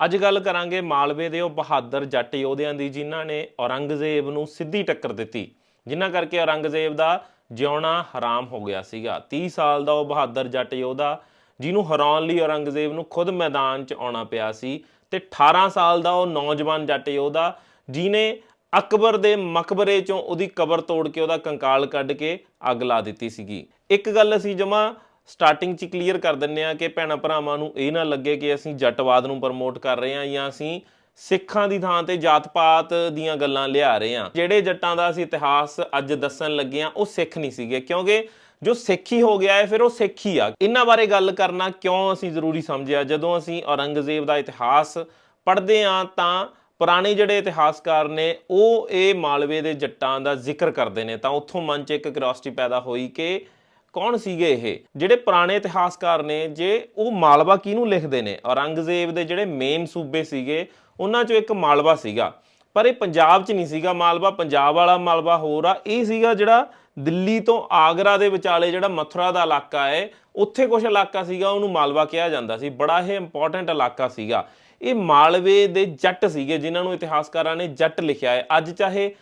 ਅੱਜ ਗੱਲ ਕਰਾਂਗੇ ਮਾਲਵੇ ਦੇ ਉਹ ਬਹਾਦਰ ਜੱਟ ਯੋਧਿਆਂ ਦੀ, ਜਿਨ੍ਹਾਂ ਨੇ ਔਰੰਗਜ਼ੇਬ ਨੂੰ ਸਿੱਧੀ ਟੱਕਰ ਦਿੱਤੀ, ਜਿਨ੍ਹਾਂ ਕਰਕੇ ਔਰੰਗਜ਼ੇਬ ਦਾ ਜਿਉਣਾ ਹਰਾਮ ਹੋ ਗਿਆ ਸੀਗਾ। 30 ਸਾਲ ਦਾ ਉਹ ਬਹਾਦਰ ਜੱਟ ਯੋਧਾ, ਜਿਹਨੂੰ ਹਰਾਉਣ ਲਈ ਔਰੰਗਜ਼ੇਬ ਨੂੰ ਖੁਦ ਮੈਦਾਨ 'ਚ ਆਉਣਾ ਪਿਆ ਸੀ, ਤੇ 18 ਸਾਲ ਦਾ ਉਹ ਨੌਜਵਾਨ ਜੱਟ ਯੋਧਾ ਜਿਨੇ ਅਕਬਰ ਦੇ ਮਕਬਰੇ 'ਚੋਂ ਉਹਦੀ ਕਬਰ ਤੋੜ ਕੇ ਉਹਦਾ ਕੰਕਾਲ ਕੱਢ ਕੇ ਅੱਗ ਲਾ ਦਿੱਤੀ ਸੀਗੀ। ਇੱਕ ਗੱਲ ਅਸੀਂ ਜਮਾ ਸਟਾਰਟਿੰਗ 'ਚ ਕਲੀਅਰ ਕਰ ਦਿੰਨੇ ਆ ਕਿ ਭੈਣਾ ਭਰਾਵਾਂ ਨੂੰ ਇਹ ਨਾ ਲੱਗੇ ਕਿ ਅਸੀਂ ਜੱਟਵਾਦ ਨੂੰ ਪ੍ਰਮੋਟ ਕਰ ਰਹੇ ਹਾਂ ਜਾਂ ਅਸੀਂ ਸਿੱਖਾਂ ਦੀ ਥਾਂ ਤੇ ਜਾਤ-ਪਾਤ ਦੀਆਂ ਗੱਲਾਂ ਲਿਆ ਰਹੇ ਹਾਂ। ਜਿਹੜੇ ਜੱਟਾਂ ਦਾ ਅਸੀਂ ਇਤਿਹਾਸ ਅੱਜ ਦੱਸਣ ਲੱਗੇ ਆ ਉਹ ਸਿੱਖ ਨਹੀਂ ਸੀਗੇ। ਕਿਉਂਕਿ ਜੋ ਸਿੱਖੀ ਹੋ ਗਿਆ ਹੈ, ਫਿਰ ਉਹ ਸਿੱਖ ਹੀ ਆ। ਇਹਨਾਂ ਬਾਰੇ ਗੱਲ ਕਰਨਾ ਕਿਉਂ ਅਸੀਂ ਜ਼ਰੂਰੀ ਸਮਝਿਆ? ਜਦੋਂ ਅਸੀਂ ਔਰੰਗਜ਼ੇਬ ਦਾ ਇਤਿਹਾਸ ਪੜ੍ਹਦੇ ਆ ਤਾਂ ਪੁਰਾਣੇ ਜਿਹੜੇ ਇਤਿਹਾਸਕਾਰ ਨੇ, ਉਹ ਇਹ ਮਾਲਵੇ ਦੇ ਜੱਟਾਂ ਦਾ ਜ਼ਿਕਰ ਕਰਦੇ ਨੇ। ਤਾਂ ਉੱਥੋਂ ਮਨ 'ਚ ਇੱਕ ਕਿਉਰਿਓਸਿਟੀ ਪੈਦਾ ਹੋਈ ਕਿ ਕੌਣ ਸੀਗੇ ਇਹ? ਜਿਹੜੇ ਪੁਰਾਣੇ ਇਤਿਹਾਸਕਾਰ ਨੇ, ਜੇ ਉਹ ਮਾਲਵਾ ਕਿਹਨੂੰ ਲਿਖਦੇ ਨੇ? ਔਰੰਗਜ਼ੇਬ ਦੇ ਜਿਹੜੇ ਮੇਨ ਸੂਬੇ ਸੀਗੇ, ਉਹਨਾਂ 'ਚੋਂ ਇੱਕ ਮਾਲਵਾ ਸੀਗਾ। ਪਰ ਇਹ ਪੰਜਾਬ 'ਚ ਨਹੀਂ ਸੀਗਾ ਮਾਲਵਾ, ਪੰਜਾਬ ਵਾਲਾ ਮਾਲਵਾ ਹੋਰ ਆ। ਇਹ ਸੀਗਾ ਜਿਹੜਾ ਦਿੱਲੀ ਤੋਂ ਆਗਰਾ ਦੇ ਵਿਚਾਲੇ ਜਿਹੜਾ ਮਥੁਰਾ ਦਾ ਇਲਾਕਾ ਹੈ, ਉੱਥੇ ਕੁਝ ਇਲਾਕਾ ਸੀਗਾ, ਉਹਨੂੰ ਮਾਲਵਾ ਕਿਹਾ ਜਾਂਦਾ ਸੀ। ਬੜਾ ਇਹ ਇੰਪੋਰਟੈਂਟ ਇਲਾਕਾ ਸੀਗਾ। ਇਹ ਮਾਲਵੇ ਦੇ ਜੱਟ ਸੀਗੇ, ਜਿਨ੍ਹਾਂ ਨੂੰ ਇਤਿਹਾਸਕਾਰਾਂ ਨੇ ਜੱਟ ਲਿਖਿਆ ਹੈ। ਅੱਜ ਚਾਹੇ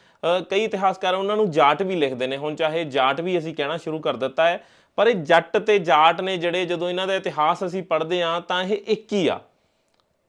ਕਈ ਇਤਿਹਾਸਕਾਰ ਉਹਨਾਂ ਨੂੰ ਜਾਟ ਵੀ ਲਿਖਦੇ ਨੇ। ਹੁਣ ਚਾਹੇ ਜਾਟ ਵੀ ਅਸੀਂ ਕਹਿਣਾ ਸ਼ੁਰੂ ਕਰ ਦਿੱਤਾ ਹੈ, ਪਰ ਇਹ ਜੱਟ ਤੇ ਜਾਟ ਨੇ ਜਿਹੜੇ ਜਦੋਂ ਇਹਨਾਂ ਦਾ ਇਤਿਹਾਸ ਅਸੀਂ ਪੜ੍ਹਦੇ ਹਾਂ ਤਾਂ ਇਹ ਇੱਕ ਹੀ ਆ।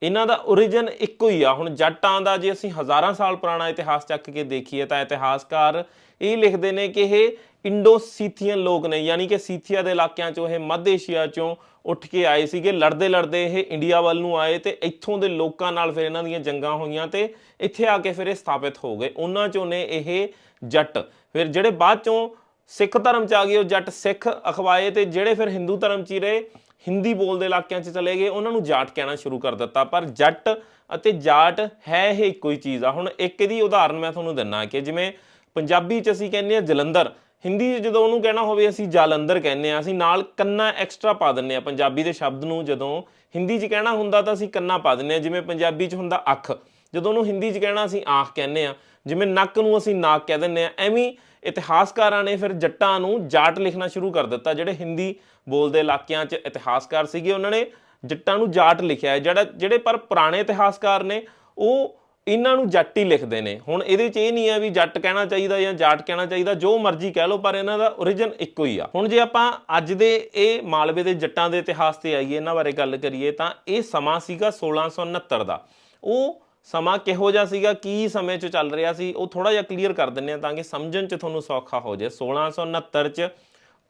ਇਹਨਾਂ ਦਾ origin ਇੱਕੋ ਹੀ ਆ। ਹੁਣ ਜੱਟਾਂ ਦਾ ਜੇ ਅਸੀਂ ਹਜ਼ਾਰਾਂ ਸਾਲ ਪੁਰਾਣਾ ਇਤਿਹਾਸ ਚੱਕ ਕੇ ਦੇਖੀਏ ਤਾਂ ਇਤਿਹਾਸਕਾਰ ਇਹ ਲਿਖਦੇ ਨੇ ਕਿ ਇਹ ਇੰਡੋਸੀਥੀਅਨ ਲੋਕ ਨੇ, ਯਾਨੀ ਕਿ ਸੀਥੀਆ ਦੇ ਇਲਾਕਿਆਂ ਚੋਂ, ਇਹ ਮੱਧ ਏਸ਼ੀਆ ਚੋਂ ਉੱਠ ਕੇ ਆਏ ਸੀਗੇ। ਲੜਦੇ ਲੜਦੇ ਇਹ ਇੰਡੀਆ ਵੱਲ ਨੂੰ ਆਏ ਤੇ ਇੱਥੋਂ ਦੇ ਲੋਕਾਂ ਨਾਲ ਫਿਰ ਇਹਨਾਂ ਦੀਆਂ ਜੰਗਾਂ ਹੋਈਆਂ ਤੇ ਇੱਥੇ ਆ ਕੇ ਫਿਰ ਇਹ ਸਥਾਪਿਤ ਹੋ ਗਏ। ਉਹਨਾਂ ਚੋਂ ਨੇ ਇਹ ਜੱਟ। ਫਿਰ ਜਿਹੜੇ ਬਾਅਦ ਚੋਂ ਸਿੱਖ ਧਰਮ ਚ ਆ ਗਏ, ਉਹ ਜੱਟ ਸਿੱਖ ਅਖਵਾਏ ਤੇ ਜਿਹੜੇ ਫਿਰ ਹਿੰਦੂ ਧਰਮ ਚ ਹੀ ਰਹੇ ਹਿੰਦੀ ਬੋਲਦੇ ਇਲਾਕਿਆਂ 'ਚ ਚਲੇ ਗਏ, ਉਹਨਾਂ ਨੂੰ ਜਾਟ ਕਹਿਣਾ ਸ਼ੁਰੂ ਕਰ ਦਿੱਤਾ। ਪਰ ਜੱਟ ਅਤੇ ਜਾਟ ਹੈ ਇਹ ਇੱਕੋ ਹੀ ਚੀਜ਼ ਆ। ਹੁਣ ਇੱਕ ਇਹਦੀ ਉਦਾਹਰਨ ਮੈਂ ਤੁਹਾਨੂੰ ਦਿੰਨਾ ਕਿ ਜਿਵੇਂ ਪੰਜਾਬੀ 'ਚ ਅਸੀਂ ਕਹਿੰਦੇ ਆ ਜਲੰਧਰ। ਹਿੰਦੀ 'ਚ ਜਦੋਂ ਉਹਨੂੰ ਕਹਿਣਾ ਹੋਵੇ, ਅਸੀਂ ਜਾਲੰਧਰ ਕਹਿੰਦੇ ਆ ਅਸੀਂ ਨਾਲ ਕੰਨਾ ਐਕਸਟਰਾ ਪਾ ਦਿੰਨੇ ਆ ਪੰਜਾਬੀ ਦੇ ਸ਼ਬਦ ਨੂੰ ਜਦੋਂ ਹਿੰਦੀ 'ਚ ਕਹਿਣਾ ਹੁੰਦਾ ਤਾਂ ਅਸੀਂ ਕੰਨਾ ਪਾ ਦਿੰਨੇ ਆ ਜਿਵੇਂ ਪੰਜਾਬੀ 'ਚ ਹੁੰਦਾ ਅੱਖ। ਜਦੋਂ ਉਹਨੂੰ ਹਿੰਦੀ 'ਚ ਕਹਿਣਾ ਅਸੀਂ ਆਖ ਕਹਿੰਦੇ ਆ ਜਿਵੇਂ ਨੱਕ ਨੂੰ ਅਸੀਂ ਨਾਕ ਕਹਿ ਦਿੰਨੇ ਆ ਐਵੇਂ ਇਤਿਹਾਸਕਾਰਾਂ ਨੇ ਫਿਰ ਜੱਟਾਂ ਨੂੰ ਜਾਟ ਲਿਖਣਾ ਸ਼ੁਰੂ ਕਰ ਦਿੱਤਾ, ਜਿਹੜੇ ਹਿੰਦੀ ਬੋਲਦੇ ਇਲਾਕਿਆਂ 'ਚ ਇਤਿਹਾਸਕਾਰ ਸੀਗੇ ਉਹਨਾਂ ਨੇ, ਜੱਟਾਂ ਨੂੰ ਜਾਟ ਲਿਖਿਆ ਹੈ, ਜਿਹੜਾ, ਜਿਹੜੇ ਪਰ ਪੁਰਾਣੇ ਇਤਿਹਾਸਕਾਰ ਨੇ, ਉਹ ਇਹਨਾਂ ਨੂੰ ਜੱਟ ਹੀ ਲਿਖਦੇ ਨੇ। ਹੁਣ ਇਹਦੇ 'ਚ ਇਹ ਨਹੀਂ ਹੈ ਵੀ ਜੱਟ ਕਹਿਣਾ ਚਾਹੀਦਾ ਜਾਂ ਜਾਟ ਕਹਿਣਾ ਚਾਹੀਦਾ, ਜੋ ਮਰਜ਼ੀ ਕਹਿ ਲਓ, ਪਰ ਇਹਨਾਂ ਦਾ origin ਇੱਕੋ ਹੀ ਆ। ਹੁਣ ਜੇ ਆਪਾਂ ਅੱਜ ਦੇ ਇਹ ਮਾਲਵੇ ਦੇ ਜੱਟਾਂ ਦੇ ਇਤਿਹਾਸ ਤੇ ਆਈਏ, ਇਹਨਾਂ ਬਾਰੇ ਗੱਲ ਕਰੀਏ, ਤਾਂ ਇਹ ਸਮਾਂ ਸੀਗਾ 1669 ਦਾ। ਉਹ ਸਮਾਂ ਕਿਹੋ ਜਿਹਾ ਸੀਗਾ, ਕੀ ਸਮੇਂ 'ਚ ਚੱਲ ਰਿਹਾ ਸੀ, ਉਹ ਥੋੜਾ ਜਿਹਾ ਕਲੀਅਰ ਕਰ ਦਿੰਨੇ ਆ ਤਾਂ ਕਿ ਸਮਝਣ 'ਚ ਤੁਹਾਨੂੰ ਸੌਖਾ ਹੋ ਜਾਏ। 1669 'ਚ